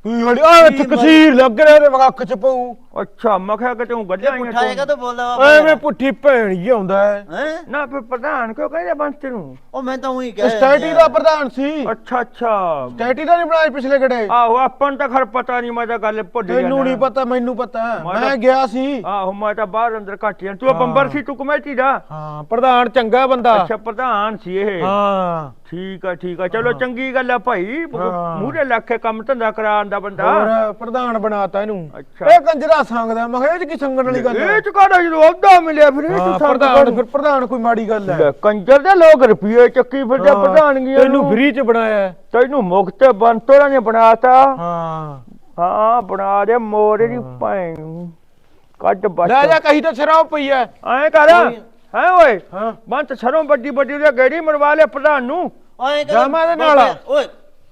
Speaker 2: ਕੀ ਹੜੀ ਆ ਇੱਥੇ ਕਸੀਰ ਲੱਗ ਰਿਹਾ ਤੇ ਅੱਖ ਚ ਪਊ।
Speaker 1: ਅੱਛਾ ਮੈਂ ਕਿਹਾ ਕਿ ਤੂੰ ਗੱਲਾਂ
Speaker 3: ਪੁੱਠਾ ਹੈਗਾ ਤਾਂ ਬੋਲਦਾ ਵਾ
Speaker 2: ਐਵੇਂ ਪੁੱਠੀ ਭੈਣ ਹੀ ਆਉਂਦਾ ਹੈ।
Speaker 3: ਹੈ?
Speaker 1: ਨਾ ਫਿਰ ਪ੍ਰਧਾਨ ਕਿਉਂ ਕਹਿੰਦੇ ਬੰਸ ਨੂੰ
Speaker 3: ਉਹ ਮੈਂ ਤਾਂ ਉਹੀ ਕਹਿ
Speaker 2: ਸਟੇਟੀ ਦਾ ਪ੍ਰਧਾਨ ਸੀ।
Speaker 1: ਅੱਛਾ ਅੱਛਾ।
Speaker 2: ਸਟੇਟੀ ਦਾ ਨਹੀਂ ਬਣਾਇਆ ਪਿਛਲੇ ਗੜੇ।
Speaker 1: ਆਹੋ ਆਪਾਂ ਨੂੰ ਤਾਂ ਖਰ ਪਤਾ ਨਹੀਂ ਮੈਂ ਤਾਂ ਗੱਲ ਭੁੱਲ ਗਿਆ
Speaker 2: ਤੈਨੂੰ ਨਹੀਂ ਪਤਾ ਮੈਨੂੰ ਪਤਾ।
Speaker 1: ਮੈਂ
Speaker 2: ਗਿਆ ਸੀ।
Speaker 1: ਆਹੋ ਮੈਂ ਤਾਂ ਬਾਹਰ ਅੰਦਰ ਘੱਟ ਜਾਂ ਤੂੰ ਬੰਬਰ ਸੀ ਤੂੰ ਕਮੇਟੀ ਦਾ?
Speaker 2: ਹਾਂ ਪ੍ਰਧਾਨ ਚੰਗਾ ਬੰਦਾ।
Speaker 1: ਅੱਛਾ ਪ੍ਰਧਾਨ ਸੀ ਇਹ।
Speaker 2: ਹਾਂ।
Speaker 1: ਠੀਕ ਆ ਠੀਕ ਆ। ਚਲੋ ਚੰਗੀ ਗੱਲ ਆ ਭਾਈ।
Speaker 2: ਹਾਂ।
Speaker 1: ਮੂਹਰੇ ਲੱਖ ਕੇ ਕੰਮ ਧੰਦਾ ਕਰਾਉਣ ਦਾ ਬੰਦਾ।
Speaker 2: ਹੋਰ ਪ੍ਰਧਾਨ ਬਣਾਤਾ ਇਹਨੂੰ।
Speaker 1: ਅੱਛਾ।
Speaker 2: ਇਹ ਕੰਜਰਾ ਸੰਗਦਾ। ਮੈਂ ਕਿਹਾ ਇਹ 'ਚ ਕੀ ਸੰਗਣ ਵਾਲੀ ਗੱਲ ਹੈ
Speaker 1: ਇਹ ਚ ਕਾੜਾ ਜਦੋਂ ਅਹੁਦਾ ਮਿਲਿਆ ਫਿਰ? ਇਹ
Speaker 2: ਹਾਂ,
Speaker 1: ਚ
Speaker 2: ਪ੍ਰਧਾਨ। ਫਿਰ ਪ੍ਰਧਾਨ ਕੋਈ ਮਾੜੀ ਗੱਲ ਹੈ
Speaker 1: ਲੈ, ਕੰਜਰ ਦੇ ਲੋਕ ਰੁਪਏ ਚੱਕੀ ਫਿਰਦੇ
Speaker 2: ਹਾਂ,
Speaker 1: ਪ੍ਰਧਾਨਗੀਆਂ
Speaker 2: ਤੈਨੂੰ ਫ੍ਰੀ ਚ ਬਣਾਇਆ। ਹੈ।
Speaker 1: ਤੈਨੂੰ ਮੁਕਤ ਬੰਤੋਰਾਂ ਨੇ ਬਣਾਤਾ।
Speaker 2: ਹਾਂ।
Speaker 1: ਹਾਂ ਬਣਾ ਦੇ ਮੋਰੇ ਦੀ ਭੈਣ ਨੂੰ। ਕੱਢ
Speaker 2: ਲੈ ਜਾ ਕਹੀ ਤਾਂ ਸ਼ਰਾਬ ਪਈ ਹੈ
Speaker 1: ਐਂ ਕਰ। ਹੈ ਓਏ।
Speaker 2: ਹਾਂ।
Speaker 1: ਬੰਤ ਸਰੋਂ ਵੱਡੀ ਵੱਡੀ ਉਹਦੇ ਗੇੜੀ ਮਰਵਾ ਲਿਆ ਪ੍ਰਧਾਨ ਨੂੰ।
Speaker 3: ਆਏ
Speaker 2: ਜਾਮਾ ਦੇ ਨਾਲ।
Speaker 3: ਓਏ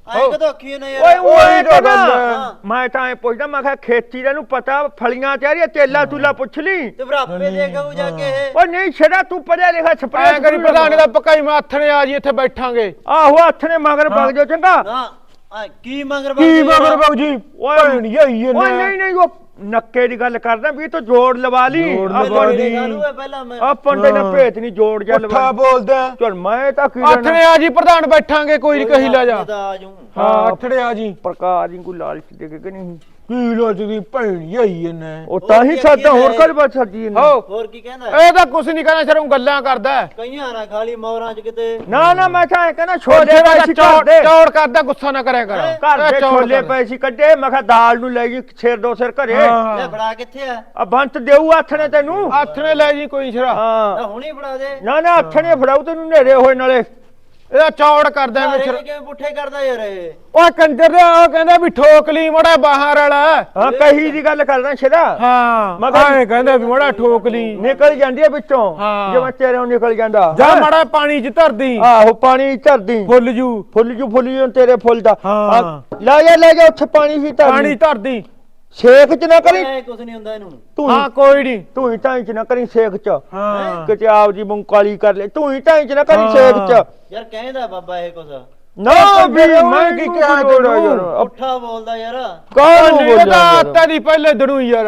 Speaker 3: ਆਏ ਕਦੋਂ ਅੱਖੀ ਨੇ
Speaker 1: ਓਏ
Speaker 3: ਯਾਰ
Speaker 1: ਓਏ
Speaker 2: ਤਾਂ
Speaker 1: ਤਾਂ
Speaker 2: ਗੱਲ ਹੈ।
Speaker 1: ਮੈਂ ਤਾਂ ਐ ਪੁੱਛਦਾ ਮੈਂ ਕਿਹਾ ਖੇਤੀ ਦਾ ਨੂੰ ਪਤਾ ਫਲੀਆਂ ਚਾਹੀਆਂ ਤੇਲਾ ਤੂਲਾ ਪੁੱਛ ਲਈ।
Speaker 3: ਤੇ ਫਿਰ ਆਪੇ ਦੇ ਗਊ ਜਾ ਕੇ ਇਹ।
Speaker 1: ਓ ਨਹੀਂ ਛੜਾ ਤੂੰ ਪੜਿਆ ਲਿਖਿਆ
Speaker 2: ਐ
Speaker 1: ਸਪਰੇਅ
Speaker 2: ਕਰੀ ਪ੍ਰਧਾਨ ਦਾ ਪਕਾਈ ਮੈਂ ਹੱਥਣੇ ਆ ਜੀ ਇੱਥੇ ਬੈਠਾਂਗੇ।
Speaker 1: ਆਹੋ ਹੱਥ ਨੇ ਮਗਰ ਵਗ ਜਾ ਚੰਗਾ।
Speaker 3: ਨਾ ਕੀ ਮੰਗਰ
Speaker 2: ਕੀ ਮਗਰ ਬਾਬੂ ਜੀ?
Speaker 1: ਓਏ ਨਹੀਂ ਨਹੀਂ ਉਹ ਨੱਕੇ ਦੀ ਗੱਲ ਕਰਦਾ ਵੀ ਇਹ ਤਾਂ ਜੋੜ ਲਵਾ ਲਈ
Speaker 2: ਜੋੜ
Speaker 1: ਆਪਾਂ
Speaker 2: ਲਵਾ
Speaker 1: ਨੇ-
Speaker 2: ਲਈ।
Speaker 3: ਪਹਿਲਾਂ ਮੈਂ
Speaker 1: ਆਪਾਂ ਨੇ ਨਾ
Speaker 2: ਹਾਂ।
Speaker 1: ਭੇਤ ਨਹੀਂ ਜੋੜ ਜਾ ਲਵਾ
Speaker 2: ਬੋਲਦਾ
Speaker 1: ਚਲ ਮੈਂ ਤਾਂ ਕੀ
Speaker 2: ਹੱਥਣੇ ਆ ਜੀ ਪ੍ਰਧਾਨ ਬੈਠਾਂਗੇ ਕੋਈ ਨਹੀਂ ਕਹੀ ਲੈ ਜਾ।
Speaker 3: ਆ ਜਾਊਂ।
Speaker 2: ਹਾਂ ਹੱਥਣੇ ਆ ਜੀ।
Speaker 1: ਪ੍ਰਕਾਰ ਦੀ ਕੋਈ ਲਾਲਚ ਦੇ ਕੇ ਕਿ ਨਹੀਂ?
Speaker 2: ਲੋਚ ਦੀ ਭੈਣ ਯਹੀ ਇਹਨੇ।
Speaker 1: ਉਹ ਤਾਂ ਹੀ ਸਾਡਾ ਹੋਰ? ਕਰ ਬਚ ਸਕਦੀ ਹੈ
Speaker 2: ਹੋ
Speaker 3: ਹੋਰ ਕੀ ਕਹਿੰਦਾ
Speaker 2: ਇਹ ਤਾਂ ਕੁਛ ਨਹੀਂ ਕਹਿੰਦਾ ਸ਼ਰਮ ਗੱਲਾਂ ਕਰਦਾ।
Speaker 3: ਕਈਆਂ ਨਾ ਖਾਲੀ ਮੌਰਾਂ ਚ ਕਿਤੇ।
Speaker 1: ਨਾ ਨਾ ਮੈਂ ਤਾਂ ਇਹ ਕਹਿੰਦਾ ਛੋਲੇ ਪੈਸੇ ਦੇ।
Speaker 2: ਚੌੜ ਕਰਦਾ ਗੁੱਸਾ ਨਾ ਕਰਿਆ ਕਰ।
Speaker 1: ਘਰ ਦੇ ਛੋਲੇ। ਪੈਸੇ ਕੱਢੇ ਮੈਂ ਕਿਹਾ ਦਾਲ ਨੂੰ ਲੈ ਜੀ ਸਿਰ ਦੋ ਸਿਰ ਘਰੇ।
Speaker 3: ਲੈ ਫੜਾ ਕਿੱਥੇ ਆ?
Speaker 1: ਆ ਬੰਤ ਦੇਊ ਹੱਥ ਨੇ ਤੈਨੂੰ?
Speaker 2: ਹੱਥਣੇ ਲੈ ਜੀ ਕੋਈ ਸ਼ਰਾ।
Speaker 1: ਹਾਂ।
Speaker 3: ਹੁਣੀ ਫੜਾ ਦੇ।
Speaker 1: ਨਾ ਨਾ ਹੱਥ ਨੇ ਫੜਾਉ ਤੈਨੂੰ ਨੇਰੇ ਹੋਏ ਨਾਲੇ।
Speaker 2: ਇਹਦਾ ਚੌੜ ਕਰਦਾ ਵਿੱਚ।
Speaker 3: ਕਿਵੇਂ ਪੁੱਠੇ ਕਰਦਾ ਯਾਰ ਇਹ?
Speaker 2: ਉਹ ਕੰਜਰ ਦਾ ਉਹ ਕਹਿੰਦਾ ਵੀ ਠੋਕ ਲਈ ਮੜਾ ਬਾਹਰ ਵਾਲਾ।
Speaker 1: ਹਾਂ ਕਹੀ ਦੀ ਗੱਲ ਕਰਦਾ ਸ਼ੇਰਾ
Speaker 2: ਹਾਂ
Speaker 1: ਮੈਂ ਕਿਹਾ-
Speaker 2: ਐਂ ਕਹਿੰਦਾ ਵੀ ਮੜਾ ਠੋਕ ਲਈ
Speaker 1: ਨਿਕਲ ਜਾਂਦੀ ਹੈ ਵਿੱਚੋਂ। ਜਿਵੇਂ ਤੇਰੇ ਨਿਕਲ ਜਾਂਦਾ।
Speaker 2: ਜਾ ਮੜਾ ਪਾਣੀ ਚ ਧਰਦੀ।
Speaker 1: ਆਹੋ ਪਾਣੀ ਧਰਦੀ।
Speaker 2: ਫੁੱਲ ਜੂ।
Speaker 1: ਫੁੱਲ ਜੂ ਫੁੱਲ ਜੂ ਤੇਰੇ ਫੁੱਲ ਦਾ। ਲੈ ਜਾ ਲੈ ਜਾ ਉੱਥੇ ਪਾਣੀ ਹੀ ਧਰ
Speaker 2: ਪਾਣੀ ਧਰਦੀ।
Speaker 1: ਸੇਖ ਚ ਨਾ ਕਰੀ।
Speaker 3: ਐ ਕੁਛ ਨਹੀਂ ਹੁੰਦਾ ਇਹਨੂੰ।
Speaker 1: ਤੂੰ ਹੀ
Speaker 2: ਕੋਈ ਨਹੀਂ।
Speaker 1: ਤੂੰ ਹੀ ਢਾਈ ਚ ਨਾ ਕਰੀ ਸੇਖ ਚ।
Speaker 2: ਹਾਂ।
Speaker 1: ਕਿਤੇ ਆਪ ਜੀ ਮੂੰਹ ਕਾਲੀ ਕਰ ਲੈ ਤੂੰ ਹੀ ਢਾਈ ਚ ਨਾ ਕਰੀ। ਸੇਖ ਚ।
Speaker 3: ਯਾਰ ਕਹਿੰਦਾ ਬਾਬਾ ਇਹ ਕੁਛ।
Speaker 1: ਨਾ
Speaker 2: ਵੀ ਮੈਂ ਕੀ ਕਿਹਾ ਤੈਨੂੰ?
Speaker 3: ਪੁੱਠਾ ਬੋਲਦਾ ਯਾਰ।
Speaker 1: ਕਾਹਨੂੰ ਬੋਲਿਆ
Speaker 2: ਤੇਰੀ ਪਹਿਲੇ ਦੜੂ ਯਾਰ।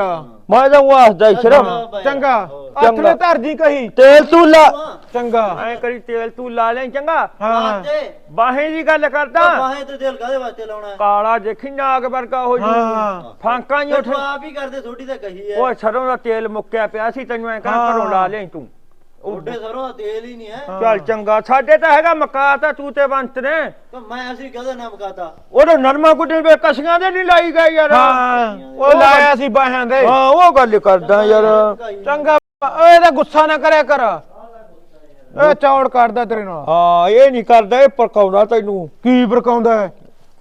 Speaker 1: ਮੈਂ ਤਾਂ ਉਹ ਹੱਸਦਾ ਸ਼ਰਮ।
Speaker 2: ਚੰਗਾ।
Speaker 3: ਹੋਰ।
Speaker 2: ਹੱਥਣੇ ਧਰਦੀ ਕਹੀ।
Speaker 1: ਤੇਲ ਤੂੰ ਲਾ।
Speaker 2: ਚੰਗਾ।
Speaker 1: ਐ ਕਰੀ ਤੇਲ ਤੂੰ ਲਾ ਲੈ ਚੰਗਾ?
Speaker 2: ਹਾਂ।
Speaker 1: ਬਾਹੇ। ਦੀ ਗੱਲ ਕਰਦਾ।
Speaker 3: ਬਾਹੇ ਤੇ ਦਿਲ ਕਾਦੇ ਵਾਸਤੇ ਲਾਉਣਾ
Speaker 1: ਕਾਲਾ ਦੇਖੀ ਨਾਗ ਵਰਗਾ ਹੋ ਜੂ।
Speaker 2: ਹਾਂ।
Speaker 1: ਫਾਂਕਾਂ ਹੀ ਉੱਠ
Speaker 3: ਆਪ ਹੀ ਕਰਦੇ ਥੋੜੀ ਤਾਂ ਕਹੀ ਐ
Speaker 1: ਓਏ ਸਰੋਂ ਦਾ ਤੇਲ ਮੁੱਕਿਆ ਪਿਆ ਸੀ ਤੈਨੂੰ ਐ
Speaker 2: ਹਾਂ।
Speaker 1: ਘਰੋਂ ਲਾ ਲੈ ਤੂੰ।
Speaker 3: ਉੱਡੇ ਸਰੋਂ ਦਾ ਤੇਲ ਹੀ ਨਹੀਂ ਹੈ।
Speaker 1: ਚੱਲ ਚੰਗਾ ਸਾਡੇ ਤਾਂ ਹੈਗਾ ਮਕਾ ਤਾਂ ਤੂੰ ਤੇ ਬੰਤ ਨੇ।
Speaker 3: ਤਾਂ ਮੈਂ ਅਸੀਂ ਕਦੇ ਨਾ ਮਕਾਤਾ?
Speaker 1: ਉਹਦੇ ਨਰਮਾ ਗੁੱਡੇ ਵੇ ਕਸੀਆਂ ਦੇ ਨਹੀਂ ਲਾਈ ਗਏ ਯਾਰ।
Speaker 2: ਹਾਂ। ਉਹ ਲਾਇਆ ਸੀ ਬਾਹਾਂ ਦੇ।
Speaker 1: ਹਾਂ ਉਹ ਗੱਲ ਕਰਦਾ ਯਾਰ।
Speaker 2: ਚੰਗਾ ਇਹਦਾ ਗੁੱਸਾ ਨਾ ਕਰਿਆ ਕਰ। ਇਹ ਚੌੜ ਕਰਦਾ ਤੇਰੇ ਨਾਲ।
Speaker 1: ਹਾਂ ਇਹ ਨਹੀਂ ਕਰਦਾ ਇਹ ਪਰਕਾਉਂਦਾ ਤੈਨੂੰ।
Speaker 2: ਕੀ ਬਰਕਾਉਂਦਾ ਹੈ?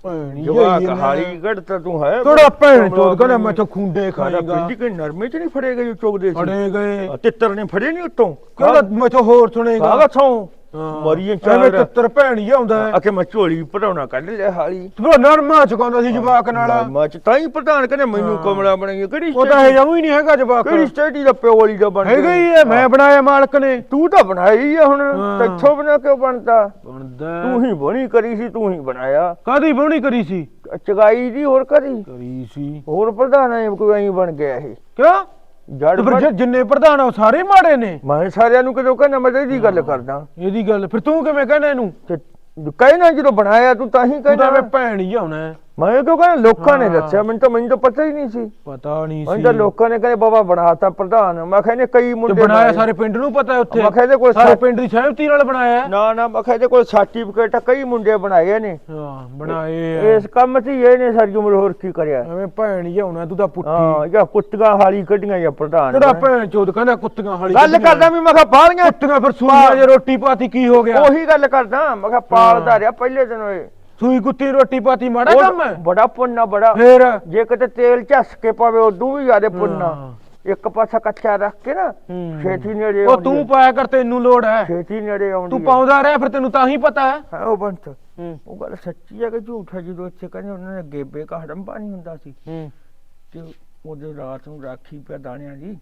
Speaker 2: ਭੈਣ
Speaker 1: ਜਵਾਕ ਹਾਲੀ ਗੜ ਤਾਂ ਤੂੰ ਹੈ।
Speaker 2: ਥੋੜਾ ਭੈਣ ਚੋਦ ਕਹਿੰਦਾ ਮੈਂ ਤਾਂ ਖੁੰਡੇ ਖਾਏਗਾ।
Speaker 1: ਪਿੰਡੀ ਕੋਈ ਨਰਮੇ ਚ ਨਹੀਂ ਫੜੇ ਗਏ ਚੁਗਦੇ ਸੀ?
Speaker 2: ਫੜੇ ਗਏ।
Speaker 1: ਤਿੱਤਰ ਨੇ ਫੜੇ ਨਹੀਂ ਉਤੋਂ?
Speaker 2: ਕਹਿੰਦਾ ਮੈਥੋਂ ਹੋਰ ਸੁਣੇਗਾ।
Speaker 1: ਕਾਗਾ ਥੋਂ। ਮਰੀਏ
Speaker 2: ਐਵੇਂ
Speaker 1: ਚਾਰ।
Speaker 2: ਤਿੱਤਰ ਭੈਣ ਆਉਂਦਾ ਹੈ।
Speaker 1: ਅਕੇ ਮੈਂ ਝੋਲੀ ਕੱਢ ਲਿਆ ਹਾਲੀ।
Speaker 2: ਤੂੰ ਨਰਮਾ ਚੁਕਾਉਂਦਾ ਸੀ ਜਵਾਕ ਨਾਲ।
Speaker 1: ਮੈਂ ਤਾਂ ਹੀ ਪ੍ਰਧਾਨ ਕਹਿੰਦੇ ਮੈਨੂੰ ਕਮਲਾ ਬਣਾਈ ਕਿਹੜੀ
Speaker 2: ਉਹ ਤਾਂ ਇਹ ਜਮੂ ਹੀ ਨਹੀਂ ਹੈਗਾ ਜਵਾਕ।
Speaker 1: ਕਿਹੜੀ ਸਟੇਡੀ ਦਾ ਪਿਓ ਵਾਲੀ ਦਾ ਬਣ
Speaker 2: ਹੈਗਾ ਹੀ ਹੈ ਮੈਂ ਬਣਾਇਆ ਮਾਲਕ ਨੇ।
Speaker 1: ਤੂੰ ਤਾਂ ਬਣਾਈ ਆ ਹੁਣ। ਤੈਥੋਂ ਬਣਾ ਕਿਉਂ ਬਣਦਾ।
Speaker 2: ਬਣਦਾ
Speaker 1: ਤੂੰ ਹੀ ਬਣੀ ਕਰੀ ਸੀ ਤੂੰ ਹੀ ਬਣਾਇਆ।
Speaker 2: ਕਾਦੀ ਬਣੀ ਕਰੀ ਸੀ?
Speaker 1: ਚਗਾਈ ਦੀ ਹੋਰ ਕਰੀ।
Speaker 2: ਕਰੀ ਸੀ।
Speaker 1: ਹੋਰ ਪ੍ਰਧਾਨ ਐ ਕੋਈ ਐਂ ਬਣ ਗਿਆ ਇਹ।
Speaker 2: ਕਿਉਂ?
Speaker 1: ਜੜ
Speaker 2: ਤੇ ਫਿਰ
Speaker 1: ਬਣ-
Speaker 2: ਜਿ- ਜਿੰਨੇ ਪ੍ਰਧਾਨ ਆ ਉਹ ਸਾਰੇ ਮਾੜੇ ਨੇ।
Speaker 1: ਮੈਂ ਸਾਰਿਆਂ ਨੂੰ ਕਦੋਂ ਕਹਿੰਦਾ ਮੈਂ ਤਾਂ ਇਹਦੀ ਗੱਲ ਕਰਦਾ।
Speaker 2: ਇਹਦੀ ਗੱਲ ਫਿਰ ਤੂੰ ਕਿਵੇਂ ਕਹਿੰਦਾ ਇਹਨੂੰ?
Speaker 1: ਤੇ ਕਹਿਣਾ ਜਦੋਂ ਬਣਾਇਆ ਤੂੰ ਤਾਂ ਹੀ
Speaker 2: ਤੂੰ ਤਾਂ
Speaker 1: ਕਹਿਣਾ
Speaker 2: ਐਵੇਂ ਭੈਣ ਹੀ ਆਉਣਾ ਹੈ।
Speaker 1: ਮੈਂ ਕਿਉਂ ਕਹਿੰਦਾ? ਲੋਕਾਂ ਨੇ
Speaker 2: ਹਾਂ।
Speaker 1: ਦੱਸਿਆ ਮੈਨੂੰ ਤਾਂ ਮੈਨੂੰ ਪਤਾ ਹੀ ਨਹੀਂ ਸੀ।
Speaker 2: ਪਤਾ ਨਹੀਂ ਸੀ।
Speaker 1: ਤਾਂ ਲੋਕਾਂ ਨੇ ਕਹਿੰਦੇ ਬਾਬਾ ਬਣਾਤਾ ਪ੍ਰਧਾਨ। ਮੈਂ ਕਹਿੰਦੇ ਕਈ
Speaker 2: ਤੇ
Speaker 1: ਮੁੰਡੇ
Speaker 2: ਬਣਾਇਆ। ਸਾਰੇ ਪਿੰਡ ਨੂੰ ਪਤਾ ਹੈ ਉੱਥੇ?
Speaker 1: ਮੈਂ ਕਿਹਾ ਇਹਦੇ ਕੋਲ
Speaker 2: ਸਾਰੇ
Speaker 1: ਸਾ-
Speaker 2: ਪਿੰਡ ਦੀ ਸਹਿਮਤੀ ਨਾਲ ਬਣਾਇਆ? ਹੈ।
Speaker 1: ਨਾ ਨਾ ਮੈਂ ਕਹਿੰਦੇ ਕੋਲ ਸਰਟੀਫਿਕੇਟ ਕਈ ਮੁੰਡੇ ਬਣਾਏ ਨੇ।
Speaker 2: ਹਾਂ ਬਣਾਏ ਆ।
Speaker 1: ਇਸ ਕੰਮ 'ਚ ਹੀ ਇਹਨੇ ਸਾਰੀ ਉਮਰ ਹੋਰ ਕੀ ਕਰਿਆ?
Speaker 2: ਐਵੇਂ ਭੈਣ ਹੀ ਆਉਣਾ ਤੂੰ ਤਾਂ
Speaker 1: ਹਾਂ
Speaker 2: ਪੁੱਠੀ
Speaker 1: ਜਾਂ ਕੁੱਤੀਆਂ ਹਾਲੀ ਕੱਢੀਆਂ ਜਾਂ ਪ੍ਰਧਾਨ।
Speaker 2: ਤੇਰਾ ਭੈਣ ਚੋਦ ਕਹਿੰਦਾ ਕੁੱਤੀਆਂ ਹਾਲੀ
Speaker 1: ਗੱਲ
Speaker 2: ਕੱਢੀਆਂ।
Speaker 1: ਕਰਦਾ ਵੀ ਮੈਂ ਕਿਹਾ ਬਾਲੀਆਂ
Speaker 2: ਕੁੱਤੀਆਂ ਫਿਰ ਸੂਈਆਂ ਜੇ ਰੋਟੀ ਪਾਤੀ ਕੀ ਹੋ ਗਿਆ?
Speaker 1: ਉਹੀ ਗੱਲ ਕਰਦਾ। ਮੈਂ ਕਿਹਾ ਪਾਲਦਾ ਰਿਹਾ ਪਹਿਲੇ ਦਿਨ ਓਏ
Speaker 2: ਸੂਈ ਕੁੱਤੀ ਰੋਟੀ ਪਾਤੀ ਮਾੜਾ ਕੰਮ ਹੈ?
Speaker 1: ਬੜਾ ਪੁੰਨਾ ਬੜਾ।
Speaker 2: ਫੇਰ?
Speaker 1: ਜੇ ਕਿਤੇ ਤੇਲ ਝੱਸ ਕੇ ਪਾਵੇ ਉਦੋਂ ਵੀ ਜ਼ਿਆਦਾ ਪੁੰਨਾ। ਇੱਕ ਪਾਸਾ ਕੱਚਾ ਰੱਖ ਕੇ ਨਾ। ਛੇਤੀ ਨੇੜੇ
Speaker 2: ਉਹ ਤੂੰ। ਪਾਇਆ ਕਰ ਤੈਨੂੰ ਲੋੜ ਹੈ।
Speaker 1: ਛੇਤੀ ਨੇੜੇ ਆਉਂਦੀ
Speaker 2: ਤੂੰ। ਪਾਉਂਦਾ ਰਿਹਾ ਫਿਰ ਤੈਨੂੰ ਤਾਂ ਹੀ ਪਤਾ ਹੈ।
Speaker 1: ਉਹ ਬੰਤ। ਉਹ ਗੱਲ ਸੱਚੀ ਹੈ ਕਿ ਝੂਠ ਹੈ ਜਦੋਂ ਇੱਥੇ ਕਹਿੰਦੇ ਉਹਨਾਂ ਨੇ ਗੇਬੇ ਕਾ ਹੜੰਬਾ ਨਹੀਂ ਹੁੰਦਾ ਸੀ।
Speaker 2: ਹੂੰ।
Speaker 1: ਤੇ ਉਹਦੇ ਰਾਤ ਨੂੰ ਰਾਖੀ ਪਿਆ ਦਾਣਿਆਂ ਦੀ।